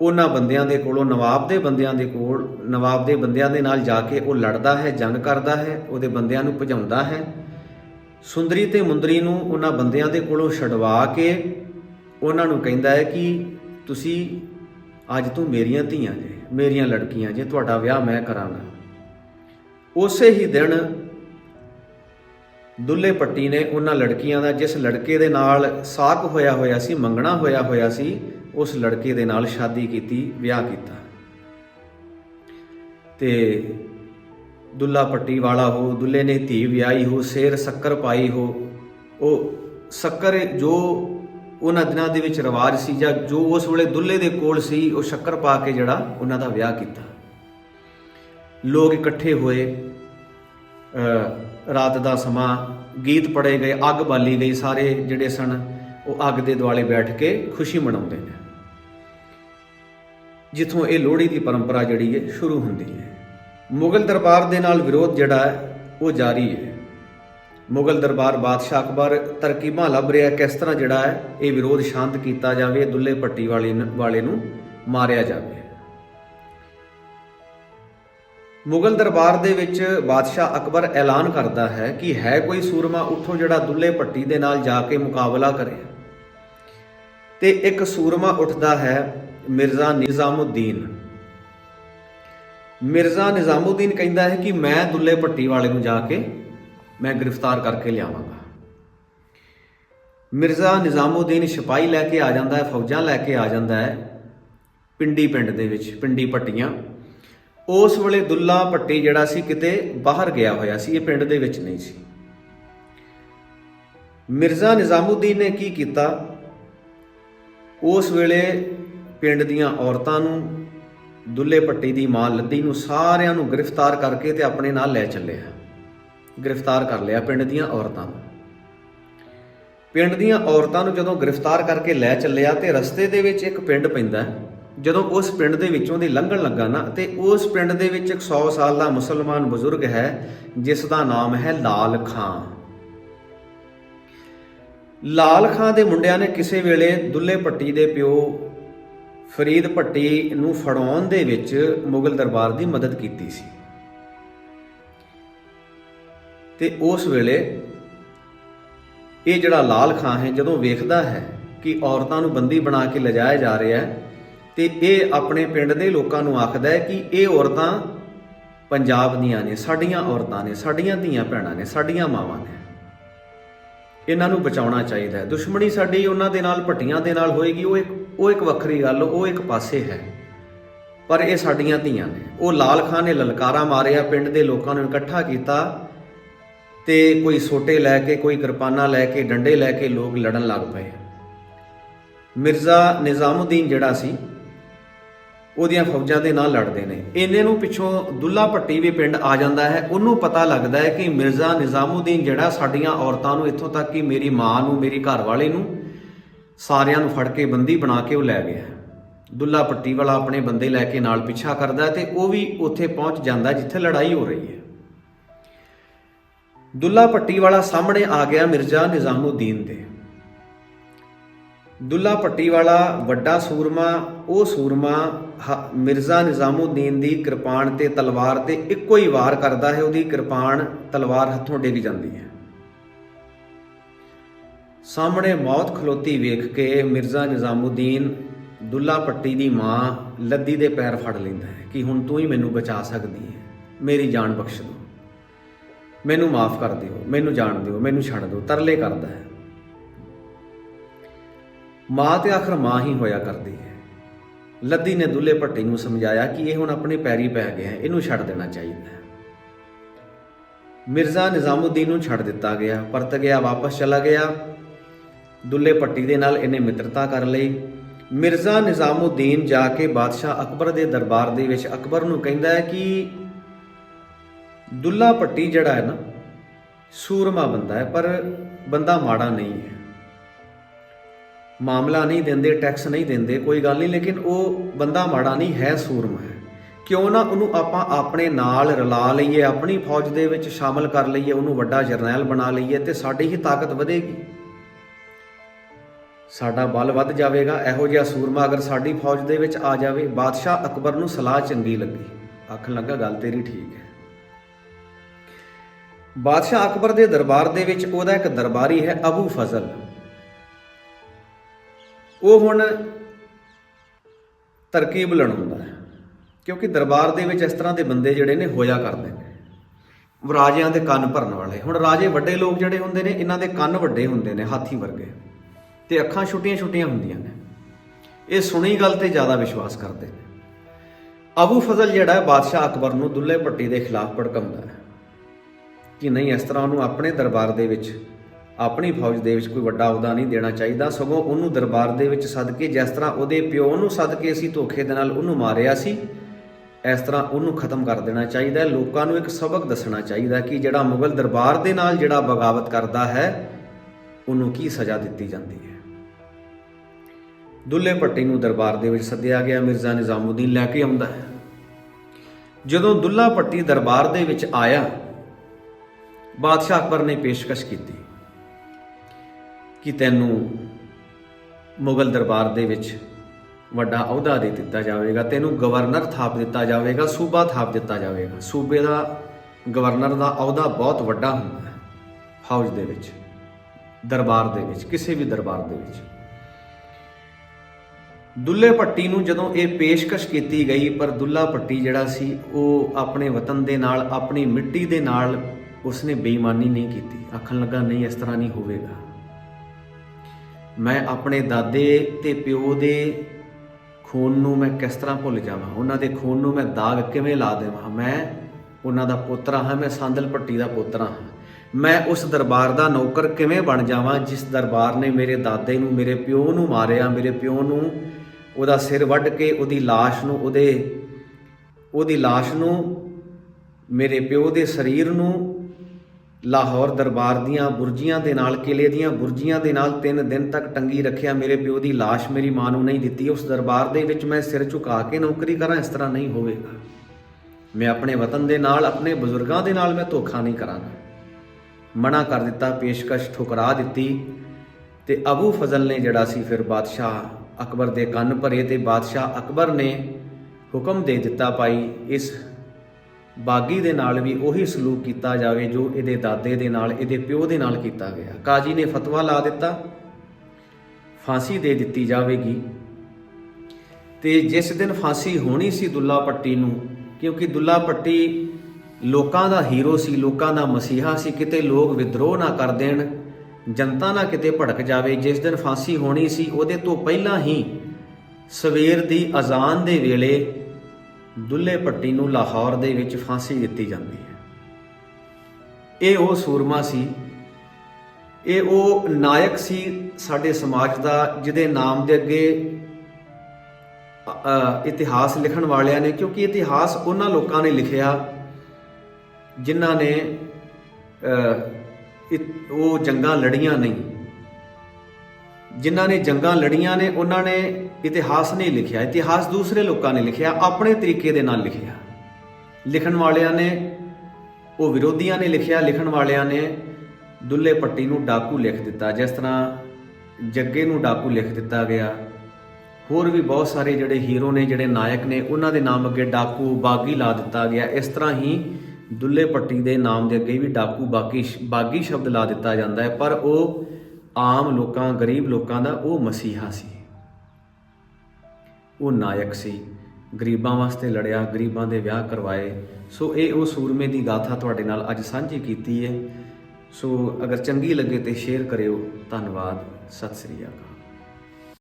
Speaker 1: ਉਹਨਾਂ ਬੰਦਿਆਂ ਦੇ ਕੋਲੋਂ, ਨਵਾਬ ਦੇ ਬੰਦਿਆਂ ਦੇ ਕੋਲ, ਨਵਾਬ ਦੇ ਬੰਦਿਆਂ ਦੇ ਨਾਲ ਜਾ ਕੇ ਉਹ ਲੜਦਾ ਹੈ, ਜੰਗ ਕਰਦਾ ਹੈ, ਉਹਦੇ ਬੰਦਿਆਂ ਨੂੰ ਭਜਾਉਂਦਾ ਹੈ। ਸੁੰਦਰੀ ਤੇ ਮੁੰਦਰੀ ਨੂੰ ਉਹਨਾਂ ਬੰਦਿਆਂ ਦੇ ਕੋਲੋਂ ਛਡਵਾ ਕੇ ਉਹਨਾਂ ਨੂੰ ਕਹਿੰਦਾ ਹੈ ਕਿ ਤੁਸੀਂ ਅੱਜ ਤੂੰ ਮੇਰੀਆਂ ਧੀਆਂ ਜੇ, ਮੇਰੀਆਂ ਲੜਕੀਆਂ ਜੇ, ਤੁਹਾਡਾ ਵਿਆਹ ਮੈਂ ਕਰਾਂਗਾ। ਉਸੇ ਹੀ ਦਿਨ ਦੁੱਲੇ ਪੱਟੀ ਨੇ ਉਹਨਾਂ ਲੜਕੀਆਂ ਦਾ, ਜਿਸ ਲੜਕੇ ਦੇ ਨਾਲ ਸਾਕ ਹੋਇਆ ਹੋਇਆ ਸੀ, ਮੰਗਣਾ ਹੋਇਆ ਹੋਇਆ ਸੀ, ਉਸ ਲੜਕੇ ਦੇ ਨਾਲ ਸ਼ਾਦੀ ਕੀਤੀ, ਵਿਆਹ ਕੀਤਾ। ਤੇ ਦੁੱਲਾ ਪੱਟੀ ਵਾਲਾ ਹੋ, ਦੁੱਲੇ ਨੇ ਧੀ ਵਿਆਹੀ ਹੋ, ਸ਼ੇਰ ਸ਼ੱਕਰ ਪਾਈ ਹੋ, ਉਹ ਸ਼ੱਕਰ ਜੋ ਉਹਨਾਂ ਦਿਨਾਂ ਦੇ ਵਿੱਚ ਰਿਵਾਜ ਸੀ ਜਾਂ ਜੋ ਉਸ ਵੇਲੇ ਦੁੱਲੇ ਦੇ ਕੋਲ ਸੀ, ਉਹ ਸ਼ੱਕਰ ਪਾ ਕੇ ਜਿਹੜਾ ਉਹਨਾਂ ਦਾ ਵਿਆਹ ਕੀਤਾ। ਲੋਕ ਇਕੱਠੇ ਹੋਏ ਰਾਤ ਦਾ ਸਮਾਂ, ਗੀਤ ਪੜੇ ਗਏ, ਅੱਗ ਬਾਲੀ ਗਈ, ਸਾਰੇ ਜਿਹੜੇ ਸਨ, ਉਹ ਅੱਗ ਦੇ ਦੁਆਲੇ ਬੈਠ ਕੇ ਖੁਸ਼ੀ ਮਨਾਉਂਦੇ ਨੇ। ਜਿੱਥੋਂ ਇਹ ਲੋਹੜੀ ਦੀ ਪਰੰਪਰਾ ਜਿਹੜੀ ਹੈ, ਸ਼ੁਰੂ ਹੁੰਦੀ ਹੈ। ਮੁਗਲ ਦਰਬਾਰ ਦੇ ਨਾਲ ਵਿਰੋਧ ਜਿਹੜਾ ਹੈ, ਉਹ ਜਾਰੀ ਹੈ। ਮੁਗਲ ਦਰਬਾਰ ਬਾਦਸ਼ਾਹ ਅਕਬਰ ਤਰਕੀਬਾਂ ਲੱਭ ਰਿਹਾ ਕਿਸ ਤਰ੍ਹਾਂ ਜਿਹੜਾ ਹੈ, ਇਹ ਵਿਰੋਧ ਸ਼ਾਂਤ ਕੀਤਾ ਜਾਵੇ, ਦੁੱਲੇ ਪੱਟੀ ਵਾਲੇ ਵਾਲੇ ਨੂੰ ਮਾਰਿਆ ਜਾਵੇ। ਮੁਗਲ ਦਰਬਾਰ ਦੇ ਵਿੱਚ ਬਾਦਸ਼ਾਹ ਅਕਬਰ ਐਲਾਨ ਕਰਦਾ ਹੈ ਕਿ ਹੈ ਕੋਈ ਸੂਰਮਾ ਉੱਠੋ ਜਿਹੜਾ ਦੁੱਲੇ ਪੱਟੀ ਦੇ ਨਾਲ ਜਾ ਕੇ ਮੁਕਾਬਲਾ ਕਰੇ। ਤੇ ਇੱਕ ਸੂਰਮਾ ਉੱਠਦਾ ਹੈ ਮਿਰਜ਼ਾ ਨਿਜ਼ਾਮੁਦੀਨ। ਮਿਰਜ਼ਾ ਨਿਜ਼ਾਮੁਦੀਨ ਕਹਿੰਦਾ ਹੈ ਕਿ ਮੈਂ ਦੁੱਲੇ ਪੱਟੀ ਵਾਲੇ ਨੂੰ ਜਾ ਕੇ ਮੈਂ ਗ੍ਰਿਫਤਾਰ ਕਰਕੇ ਲਿਆਵਾਂਗਾ। ਮਿਰਜ਼ਾ ਨਿਜ਼ਾਮੁਦੀਨ ਸਿਪਾਹੀ ਲੈ ਕੇ ਆ ਜਾਂਦਾ ਹੈ, ਫੌਜਾਂ ਲੈ ਕੇ ਆ ਜਾਂਦਾ ਹੈ, ਪਿੰਡੀ ਪਿੰਡ ਦੇ ਵਿੱਚ, ਪਿੰਡੀ ਪੱਟੀਆਂ। ਉਸ ਵੇਲੇ ਦੁੱਲਾ ਭੱਟੀ ਜਿਹੜਾ ਸੀ, ਕਿਤੇ ਬਾਹਰ ਗਿਆ ਹੋਇਆ ਸੀ, ਇਹ ਪਿੰਡ ਦੇ ਵਿੱਚ ਨਹੀਂ ਸੀ। ਮਿਰਜ਼ਾ ਨਿਜ਼ਾਮੂਦੀਨ ਨੇ ਕੀ ਕੀਤਾ? ਉਸ ਵੇਲੇ ਪਿੰਡ ਦੀਆਂ ਔਰਤਾਂ ਨੂੰ, ਦੁੱਲੇ ਭੱਟੀ ਦੀ ਮਾਂ ਲੱਦੀ ਨੂੰ ਸਾਰਿਆਂ ਨੂੰ ਗ੍ਰਿਫਤਾਰ ਕਰਕੇ ਤੇ ਆਪਣੇ ਨਾਲ ਲੈ ਚੱਲਿਆ। ਗ੍ਰਿਫਤਾਰ ਕਰ ਲਿਆ ਪਿੰਡ ਦੀਆਂ ਔਰਤਾਂ ਨੂੰ। ਪਿੰਡ ਦੀਆਂ ਔਰਤਾਂ ਨੂੰ ਜਦੋਂ ਗ੍ਰਿਫਤਾਰ ਕਰਕੇ ਲੈ ਚੱਲਿਆ ਤੇ ਰਸਤੇ ਦੇ ਵਿੱਚ ਇੱਕ ਪਿੰਡ ਪੈਂਦਾ ਜਦੋਂ ਉਸ ਪਿੰਡ ਦੇ ਵਿੱਚੋਂ ਦੀ ਲੰਘਣ ਲੱਗਾ ਨਾ, ਤੇ ਉਸ ਪਿੰਡ ਦੇ ਵਿੱਚ ਇੱਕ 100 ਸਾਲ ਦਾ ਮੁਸਲਮਾਨ ਬਜ਼ੁਰਗ ਹੈ, ਜਿਸ ਦਾ ਨਾਮ ਹੈ ਲਾਲ ਖਾਂ ਲਾਲ ਖਾਂ ਦੇ ਮੁੰਡਿਆਂ ਨੇ ਕਿਸੇ ਵੇਲੇ ਦੁੱਲੇ ਭੱਟੀ ਦੇ ਪਿਓ ਫਰੀਦ ਭੱਟੀ ਨੂੰ ਫੜਾਉਣ ਦੇ ਵਿੱਚ ਮੁਗਲ ਦਰਬਾਰ ਦੀ ਮਦਦ ਕੀਤੀ ਸੀ। ਤੇ ਉਸ ਵੇਲੇ ਇਹ ਜਿਹੜਾ ਲਾਲ ਖਾਂ ਹੈ, ਜਦੋਂ ਵੇਖਦਾ ਹੈ ਕਿ ਔਰਤਾਂ ਨੂੰ ਬੰਦੀ ਬਣਾ ਕੇ ਲਿਜਾਇਆ ਜਾ ਰਿਹਾ ਹੈ, ਤੇ ਇਹ ਆਪਣੇ ਪਿੰਡ ਦੇ ਲੋਕਾਂ ਨੂੰ ਆਖਦਾ ਹੈ ਕਿ ਇਹ ਔਰਤਾਂ ਪੰਜਾਬ ਦੀਆਂ ਨੇ, ਸਾਡੀਆਂ ਔਰਤਾਂ ਨੇ, ਸਾਡੀਆਂ ਧੀਆਂ ਭੈਣਾਂ ਨੇ, ਸਾਡੀਆਂ ਮਾਵਾਂ ਨੇ। ਇਹਨਾਂ ਨੂੰ ਬਚਾਉਣਾ ਚਾਹੀਦਾ ਹੈ। ਦੁਸ਼ਮਣੀ ਸਾਡੀ ਉਹਨਾਂ ਦੇ ਨਾਲ, ਭੱਟੀਆਂ ਦੇ ਨਾਲ ਹੋਏਗੀ, ਉਹ ਇੱਕ ਉਹ ਇੱਕ ਵੱਖਰੀ ਗੱਲ, ਉਹ ਇੱਕ ਪਾਸੇ ਹੈ। ਪਰ ਇਹ ਸਾਡੀਆਂ ਧੀਆਂ ਨੇ। ਉਹ ਲਾਲ ਖਾਨ ਨੇ, ਲਲਕਾਰਾ ਮਾਰਿਆ, ਪਿੰਡ ਦੇ ਲੋਕਾਂ ਨੂੰ ਇਕੱਠਾ ਕੀਤਾ। ਤੇ ਕੋਈ ਸੋਟੇ ਲੈ ਕੇ, ਕੋਈ ਕਿਰਪਾਨਾਂ ਲੈ ਕੇ, ਡੰਡੇ ਲੈ ਕੇ ਲੋਕ ਲੜਨ ਲੱਗ ਪਏ ਮਿਰਜ਼ਾ ਨਿਜ਼ਾਮਉਦੀਨ ਜਿਹੜਾ ਸੀ, ਉਹਦੀਆਂ ਫੌਜਾਂ ਦੇ ਨਾਲ ਲੜਦੇ ਨੇ। ਇੰਨੇ ਨੂੰ ਪਿੱਛੋਂ ਦੁੱਲਾ ਭੱਟੀ ਵੀ ਪਿੰਡ ਆ ਜਾਂਦਾ ਹੈ। ਉਹਨੂੰ ਪਤਾ ਲੱਗਦਾ ਹੈ ਕਿ ਮਿਰਜ਼ਾ ਨਿਜ਼ਾਮਉਦੀਨ ਜਿਹੜਾ ਸਾਡੀਆਂ ਔਰਤਾਂ ਨੂੰ ਇੱਥੋਂ ਤੱਕ ਕਿ ਮੇਰੀ ਮਾਂ ਨੂੰ, ਮੇਰੀ ਘਰ ਵਾਲੇ ਨੂੰ ਸਾਰਿਆਂ ਨੂੰ ਫੜ ਕੇ ਬੰਦੀ ਬਣਾ ਕੇ ਉਹ ਲੈ ਗਿਆ ਦੁੱਲਾ ਭੱਟੀ ਵਾਲਾ ਆਪਣੇ ਬੰਦੇ ਲੈ ਕੇ ਨਾਲ ਪਿੱਛਾ ਕਰਦਾ ਹੈ ਤੇ ਉਹ ਵੀ ਉੱਥੇ ਪਹੁੰਚ ਜਾਂਦਾ ਜਿੱਥੇ ਲੜਾਈ ਹੋ ਰਹੀ ਹੈ। ਦੁੱਲਾ ਭੱਟੀ ਵਾਲਾ ਸਾਹਮਣੇ ਆ ਗਿਆ ਮਿਰਜ਼ਾ ਨਿਜ਼ਾਮਉਦੀਨ ਦੇ। ਦੁੱਲਾ ਭੱਟੀ ਵਾਲਾ ਵੱਡਾ ਸੂਰਮਾ, ਉਹ ਸੂਰਮਾ ਹ- ਮਿਰਜ਼ਾ ਨਿਜ਼ਾਮਉਦੀਨ ਦੀ ਕਿਰਪਾਨ ਤੇ ਤਲਵਾਰ ਤੇ ਇੱਕੋ ਹੀ ਵਾਰ ਕਰਦਾ ਹੈ, ਉਹਦੀ ਕਿਰਪਾਨ ਤਲਵਾਰ ਹੱਥੋਂ ਡਿੱਗ ਜਾਂਦੀ ਹੈ। ਸਾਹਮਣੇ ਮੌਤ ਖਲੋਤੀ ਵੇਖ ਕੇ ਮਿਰਜ਼ਾ ਨਿਜ਼ਾਮਉਦੀਨ ਦੁੱਲਾ ਭੱਟੀ ਦੀ ਮਾਂ ਲੱਦੀ ਦੇ ਪੈਰ ਫੜ ਲੈਂਦਾ ਹੈ ਕਿ ਹੁਣ ਤੂੰ ਹੀ ਮੈਨੂੰ ਬਚਾ ਸਕਦੀ ਹੈ, ਮੇਰੀ ਜਾਨ ਬਖਸ਼ ਦਿਓ ਮੈਨੂੰ ਮਾਫ ਕਰ ਦਿਓ, ਮੈਨੂੰ ਜਾਣ ਦਿਓ, ਮੈਨੂੰ ਛੱਡ ਦਿਓ, ਤਰਲੇ ਕਰਦਾ ਹੈ। ਮਾਂ ਤੇ ਆਖਰ ਮਾਂ ਹੀ ਹੋਇਆ ਕਰਦੀ ਹੈ। ਲੱਦੀ ਨੇ ਦੁੱਲੇ ਭੱਟੀ ਨੂੰ ਸਮਝਾਇਆ ਕਿ ਇਹ ਹੁਣ ਆਪਣੇ ਪੈਰੀ ਪੈ ਗਿਆ ਹੈ, ਇਹਨੂੰ ਛੱਡ ਦੇਣਾ ਚਾਹੀਦਾ ਹੈ। ਮਿਰਜ਼ਾ ਨਿਜ਼ਾਮਉਦੀਨ ਨੂੰ ਛੱਡ ਦਿੱਤਾ ਗਿਆ, ਪਰਤ ਗਿਆ, ਵਾਪਸ ਚਲਾ ਗਿਆ। ਦੁੱਲੇ ਭੱਟੀ ਦੇ ਨਾਲ ਇਹਨੇ ਮਿੱਤਰਤਾ ਕਰ ਲਈ। ਮਿਰਜ਼ਾ ਨਿਜ਼ਾਮਉਦੀਨ ਜਾ ਕੇ ਬਾਦਸ਼ਾਹ ਅਕਬਰ ਦੇ ਦਰਬਾਰ ਦੇ ਵਿੱਚ ਅਕਬਰ ਨੂੰ ਕਹਿੰਦਾ ਹੈ ਕਿ ਦੁੱਲਾ ਭੱਟੀ ਜਿਹੜਾ ਹੈ ਨਾ, ਸੂਰਮਾ ਬੰਦਾ ਹੈ, ਪਰ ਬੰਦਾ ਮਾੜਾ ਨਹੀਂ ਹੈ। ਮਾਮਲਾ ਨਹੀਂ ਦਿੰਦੇ, ਟੈਕਸ ਨਹੀਂ ਦਿੰਦੇ, ਕੋਈ ਗੱਲ ਨਹੀਂ, ਲੇਕਿਨ ਉਹ ਬੰਦਾ ਮਾੜਾ ਨਹੀਂ, ਹੈ ਸੂਰਮਾ ਹੈ। ਕਿਉਂ ਨਾ ਉਹਨੂੰ ਆਪਾਂ ਆਪਣੇ ਨਾਲ ਰਲਾ ਲਈਏ, ਆਪਣੀ ਫੌਜ ਦੇ ਵਿੱਚ ਸ਼ਾਮਲ ਕਰ ਲਈਏ, ਉਹਨੂੰ ਵੱਡਾ ਜਰਨੈਲ ਬਣਾ ਲਈਏ ਤੇ ਸਾਡੀ ਹੀ ਤਾਕਤ ਵਧੇਗੀ। ਸਾਡਾ ਬਲ ਵੱਧ ਜਾਵੇਗਾ, ਇਹੋ ਜਿਹਾ ਸੂਰਮਾ ਅਗਰ ਸਾਡੀ ਫੌਜ ਦੇ ਵਿੱਚ ਆ ਜਾਵੇ, ਬਾਦਸ਼ਾਹ ਅਕਬਰ ਨੂੰ ਸਲਾਹ ਚੰਗੀ ਲੱਗੀ। ਆਖਣ ਲੱਗਾ, ਗੱਲ ਤੇਰੀ ਠੀਕ ਹੈ। ਬਾਦਸ਼ਾਹ ਅਕਬਰ ਦੇ ਦਰਬਾਰ ਦੇ ਵਿੱਚ ਉਹਦਾ ਇੱਕ ਦਰਬਾਰੀ ਹੈ ਅਬੂ ਫਜ਼ਲ। ਉਹ ਹੁਣ ਤਰਕੀਬ ਲੜਾਉਂਦਾ ਹੈ, ਕਿਉਂਕਿ ਦਰਬਾਰ ਦੇ ਵਿੱਚ ਇਸ ਤਰ੍ਹਾਂ ਦੇ ਬੰਦੇ ਜਿਹੜੇ ਨੇ ਹੋਇਆ ਕਰਦੇ ਨੇ। ਰਾਜਿਆਂ ਦੇ ਕੰਨ ਭਰਨ ਵਾਲੇ। ਹੁਣ ਰਾਜੇ ਵੱਡੇ ਲੋਕ ਜਿਹੜੇ ਹੁੰਦੇ ਨੇ, ਇਹਨਾਂ ਦੇ ਕੰਨ ਵੱਡੇ ਹੁੰਦੇ ਨੇ, ਹਾਥੀ ਵਰਗੇ। ਤੇ ਅੱਖਾਂ ਛੁੱਟੀਆਂ ਛੁੱਟੀਆਂ ਹੁੰਦੀਆਂ ਨੇ। ਇਹ ਸੁਣੀ ਗੱਲ ਤੇ ਜ਼ਿਆਦਾ ਵਿਸ਼ਵਾਸ ਕਰਦੇ ਨੇ। ਅਬੂ ਫਜ਼ਲ ਜਿਹੜਾ ਹੈ, ਬਾਦਸ਼ਾਹ ਅਕਬਰ ਨੂੰ ਦੁੱਲੇ ਭੱਟੀ ਦੇ ਖਿਲਾਫ ਭੜਕਾਉਂਦਾ ਹੈ। ਕਿ ਨਹੀਂ, ਇਸ ਤਰ੍ਹਾਂ ਉਹਨੂੰ ਆਪਣੇ ਦਰਬਾਰ ਦੇ ਵਿੱਚ, ਆਪਣੀ ਫੌਜ ਦੇ ਵਿੱਚ ਕੋਈ ਵੱਡਾ ਅਹੁਦਾ ਨਹੀਂ ਦੇਣਾ ਚਾਹੀਦਾ। ਸਗੋਂ ਉਹਨੂੰ ਦਰਬਾਰ ਦੇ ਵਿੱਚ ਸੱਦ ਕੇ ਜਿਸ ਤਰ੍ਹਾਂ ਉਹਦੇ ਪਿਓ ਨੂੰ ਸੱਦ ਕੇ ਅਸੀਂ ਧੋਖੇ ਦੇ ਨਾਲ ਉਹਨੂੰ ਮਾਰਿਆ ਸੀ, ਇਸ ਤਰ੍ਹਾਂ ਉਹਨੂੰ ਖਤਮ ਕਰ ਦੇਣਾ ਚਾਹੀਦਾ। ਲੋਕਾਂ ਨੂੰ ਇੱਕ ਸਬਕ ਦੱਸਣਾ ਚਾਹੀਦਾ ਕਿ ਜਿਹੜਾ ਮੁਗਲ ਦਰਬਾਰ ਦੇ ਨਾਲ ਜਿਹੜਾ ਬਗਾਵਤ ਕਰਦਾ ਹੈ, ਉਹਨੂੰ ਕੀ ਸਜ਼ਾ ਦਿੱਤੀ ਜਾਂਦੀ ਹੈ। ਦੁੱਲੇ ਭੱਟੀ ਨੂੰ ਦਰਬਾਰ ਦੇ ਵਿੱਚ ਸੱਦਿਆ ਗਿਆ, ਮਿਰਜ਼ਾ ਨਿਜ਼ਾਮਉਦੀਨ ਲੈ ਕੇ ਆਉਂਦਾ ਹੈ। ਜਦੋਂ ਦੁੱਲਾ ਭੱਟੀ ਦਰਬਾਰ ਦੇ ਵਿੱਚ ਆਇਆ ਬਾਦਸ਼ਾਹ ਅਕਬਰ ਨੇ ਪੇਸ਼ਕਸ਼ ਕੀਤੀ ਕਿ ਤੈਨੂੰ ਮੁਗਲ ਦਰਬਾਰ ਦੇ ਵਿੱਚ ਵੱਡਾ ਅਹੁਦਾ ਦੇ ਦਿੱਤਾ ਜਾਵੇਗਾ, ਤੈਨੂੰ ਗਵਰਨਰ ਥਾਪ ਦਿੱਤਾ ਜਾਵੇਗਾ, ਸੂਬਾ ਥਾਪ ਦਿੱਤਾ ਜਾਵੇਗਾ। ਸੂਬੇ ਦਾ ਗਵਰਨਰ ਦਾ ਅਹੁਦਾ ਬਹੁਤ ਵੱਡਾ ਹੁੰਦਾ ਹੈ, ਫੌਜ ਦੇ ਵਿੱਚ, ਦਰਬਾਰ ਦੇ ਵਿੱਚ, ਕਿਸੇ ਵੀ ਦਰਬਾਰ ਦੇ ਵਿੱਚ। ਦੁੱਲੇ ਭੱਟੀ ਨੂੰ ਜਦੋਂ ਇਹ ਪੇਸ਼ਕਸ਼ ਕੀਤੀ ਗਈ, ਪਰ ਦੁੱਲਾ ਭੱਟੀ ਜਿਹੜਾ ਸੀ, ਉਹ ਆਪਣੇ ਵਤਨ ਦੇ ਨਾਲ, ਆਪਣੀ ਮਿੱਟੀ ਦੇ ਨਾਲ ਉਸਨੇ ਬੇਈਮਾਨੀ ਨਹੀਂ ਕੀਤੀ ਆਖਣ ਲੱਗਾ ਨਹੀਂ ਇਸ ਤਰ੍ਹਾਂ ਨਹੀਂ ਹੋਵੇਗਾ ਮੈਂ ਆਪਣੇ ਦਾਦੇ ਤੇ ਪਿਓ ਦੇ ਖੂਨ ਨੂੰ ਮੈਂ ਕਿਸ ਤਰ੍ਹਾਂ ਭੁੱਲ ਜਾਵਾਂ ਉਹਨਾਂ ਦੇ ਖੂਨ ਨੂੰ ਮੈਂ ਦਾਗ ਕਿਵੇਂ ਲਾ ਦੇਵਾਂ ਮੈਂ ਉਹਨਾਂ ਦਾ ਪੁੱਤਰ ਹਾਂ ਮੈਂ ਸੰਦਲ ਪੱਟੀ ਦਾ ਪੁੱਤਰ ਹਾਂ ਮੈਂ ਉਸ ਦਰਬਾਰ ਦਾ ਨੌਕਰ ਕਿਵੇਂ ਬਣ ਜਾਵਾਂ ਜਿਸ ਦਰਬਾਰ ਨੇ ਮੇਰੇ ਦਾਦੇ ਨੂੰ ਮੇਰੇ ਪਿਓ ਨੂੰ ਮਾਰਿਆ ਮੇਰੇ ਪਿਓ ਨੂੰ ਉਹਦਾ ਸਿਰ ਵੱਢ ਕੇ ਉਹਦੀ লাশ ਨੂੰ ਉਹਦੇ ਉਹਦੀ লাশ ਨੂੰ ਮੇਰੇ ਪਿਓ ਦੇ ਸਰੀਰ ਨੂੰ ਲਾਹੌਰ ਦਰਬਾਰ ਦੀਆਂ ਬੁਰਜੀਆਂ ਦੇ ਨਾਲ, ਕਿਲੇ ਦੀਆਂ ਬੁਰਜੀਆਂ ਦੇ ਨਾਲ 3 ਦਿਨ ਤੱਕ ਟੰਗੀ ਰੱਖਿਆ ਮੇਰੇ ਪਿਓ ਦੀ লাশ ਮੇਰੀ ਮਾਂ ਨੂੰ ਨਹੀਂ ਦਿੱਤੀ। ਉਸ ਦਰਬਾਰ ਦੇ ਵਿੱਚ ਮੈਂ ਸਿਰ ਝੁਕਾ ਕੇ ਨੌਕਰੀ ਕਰਾਂ, ਇਸ ਤਰ੍ਹਾਂ ਨਹੀਂ ਹੋਵੇਗਾ। ਮੈਂ ਆਪਣੇ ਵਤਨ ਦੇ ਨਾਲ, ਆਪਣੇ ਬਜ਼ੁਰਗਾਂ ਦੇ ਨਾਲ ਮੈਂ ਧੋਖਾ ਨਹੀਂ ਕਰਾਂਗਾ। ਮਨਾ ਕਰ ਦਿੱਤਾ, ਪੇਸ਼ਕਸ਼ ਠੁਕਰਾ ਦਿੱਤੀ ਤੇ ਅਬੂ ਫਜ਼ਲ ਨੇ ਜਿਹੜਾ ਸੀ ਫਿਰ ਬਾਦਸ਼ਾਹ ਅਕਬਰ ਦੇ ਕੰਨ ਭਰੇ ਤੇ ਬਾਦਸ਼ਾਹ ਅਕਬਰ ਨੇ ਹੁਕਮ ਦੇ ਦਿੱਤਾ ਭਾਈ, ਇਸ ਬਾਗੀ ਦੇ ਨਾਲ ਵੀ ਉਹੀ ਸਲੂਕ ਕੀਤਾ ਜਾਵੇ ਜੋ ਇਹਦੇ ਦਾਦੇ ਦੇ ਨਾਲ, ਇਹਦੇ ਪਿਓ ਦੇ ਨਾਲ ਕੀਤਾ ਗਿਆ। ਕਾਜੀ ਨੇ ਫਤਵਾ ਲਾ ਦਿੱਤਾ। ਫਾਂਸੀ ਦੇ ਦਿੱਤੀ ਜਾਵੇਗੀ। ਤੇ ਜਿਸ ਦਿਨ ਫਾਂਸੀ ਹੋਣੀ ਸੀ ਦੁੱਲਾ ਪੱਟੀ ਨੂੰ, ਕਿਉਂਕਿ ਦੁੱਲਾ ਪੱਟੀ ਲੋਕਾਂ ਦਾ ਹੀਰੋ ਸੀ, ਲੋਕਾਂ ਦਾ ਮਸੀਹਾ ਸੀ, ਕਿਤੇ ਲੋਕ ਵਿਦਰੋਹ ਨਾ ਕਰ ਦੇਣ, ਜਨਤਾ ਨਾ ਕਿਤੇ ਭੜਕ ਜਾਵੇ, ਜਿਸ ਦਿਨ ਫਾਂਸੀ ਹੋਣੀ ਸੀ, ਉਹਦੇ ਤੋਂ ਪਹਿਲਾਂ ਹੀ ਸਵੇਰ ਦੀ ਅਜ਼ਾਨ ਦੇ ਵੇਲੇ ਦੁੱਲੇ ਪੱਟੀ ਨੂੰ ਲਾਹੌਰ ਦੇ ਵਿੱਚ ਫਾਂਸੀ ਦਿੱਤੀ ਜਾਂਦੀ ਹੈ। ਇਹ ਉਹ ਸੂਰਮਾ ਸੀ, ਇਹ ਉਹ ਨਾਇਕ ਸੀ ਸਾਡੇ ਸਮਾਜ ਦਾ, ਜਿਹਦੇ ਨਾਮ ਦੇ ਅੱਗੇ ਇਤਿਹਾਸ ਲਿਖਣ ਵਾਲਿਆਂ ਨੇ, ਕਿਉਂਕਿ ਇਤਿਹਾਸ ਉਹਨਾਂ ਲੋਕਾਂ ਨੇ ਲਿਖਿਆ, ਜਿਨ੍ਹਾਂ ਨੇ ਉਹ ਜੰਗਾਂ ਲੜੀਆਂ ਨਹੀਂ। ਜਿਨ੍ਹਾਂ ਨੇ ਜੰਗਾਂ ਲੜੀਆਂ ਨੇ, ਉਹਨਾਂ ਨੇ ਇਤਿਹਾਸ ਨਹੀਂ ਲਿਖਿਆ। ਇਤਿਹਾਸ ਦੂਸਰੇ ਲੋਕਾਂ ਨੇ ਲਿਖਿਆ, ਆਪਣੇ ਤਰੀਕੇ ਦੇ ਨਾਲ ਲਿਖਿਆ। ਲਿਖਣ ਵਾਲਿਆਂ ਨੇ ਉਹ ਵਿਰੋਧੀਆਂ ਨੇ ਲਿਖਿਆ, ਲਿਖਣ ਵਾਲਿਆਂ ਨੇ ਦੁੱਲੇ ਪੱਟੀ ਨੂੰ ਡਾਕੂ ਲਿਖ ਦਿੱਤਾ। ਜਿਸ ਤਰ੍ਹਾਂ ਜੱਗੇ ਨੂੰ ਡਾਕੂ ਲਿਖ ਦਿੱਤਾ ਗਿਆ। ਹੋਰ ਵੀ ਬਹੁਤ ਸਾਰੇ ਜਿਹੜੇ ਹੀਰੋ ਨੇ, ਜਿਹੜੇ ਨਾਇਕ ਨੇ, ਉਹਨਾਂ ਦੇ ਨਾਮ ਅੱਗੇ ਡਾਕੂ ਬਾਗੀ ਲਾ ਦਿੱਤਾ ਗਿਆ। ਇਸ ਤਰ੍ਹਾਂ ਹੀ ਦੁੱਲੇ ਪੱਟੀ ਦੇ ਨਾਮ ਦੇ ਅੱਗੇ ਵੀ ਡਾਕੂ ਬਾਗੀ ਬਾਗੀ ਸ਼ਬਦ ਲਾ ਦਿੱਤਾ ਜਾਂਦਾ ਹੈ। ਪਰ ਉਹ ਆਮ ਲੋਕਾਂ, ਗਰੀਬ ਲੋਕਾਂ ਦਾ ਉਹ ਮਸੀਹਾ ਸੀ। ਉਹ ਨਾਇਕ ਸੀ। ਗਰੀਬਾਂ ਵਾਸਤੇ ਲੜਿਆ, ਗਰੀਬਾਂ ਦੇ ਵਿਆਹ ਕਰਵਾਏ। ਸੋ ਇਹ ਉਹ ਸੂਰਮੇ ਦੀ ਗਾਥਾ ਤੁਹਾਡੇ ਨਾਲ ਅੱਜ ਸਾਂਝੀ ਕੀਤੀ ਹੈ। ਸੋ ਅਗਰ ਚੰਗੀ ਲੱਗੇ ਤੇ ਸ਼ੇਅਰ ਕਰਿਓ। ਧੰਨਵਾਦ। ਸਤਿ ਸ੍ਰੀ ਅਕਾਲ।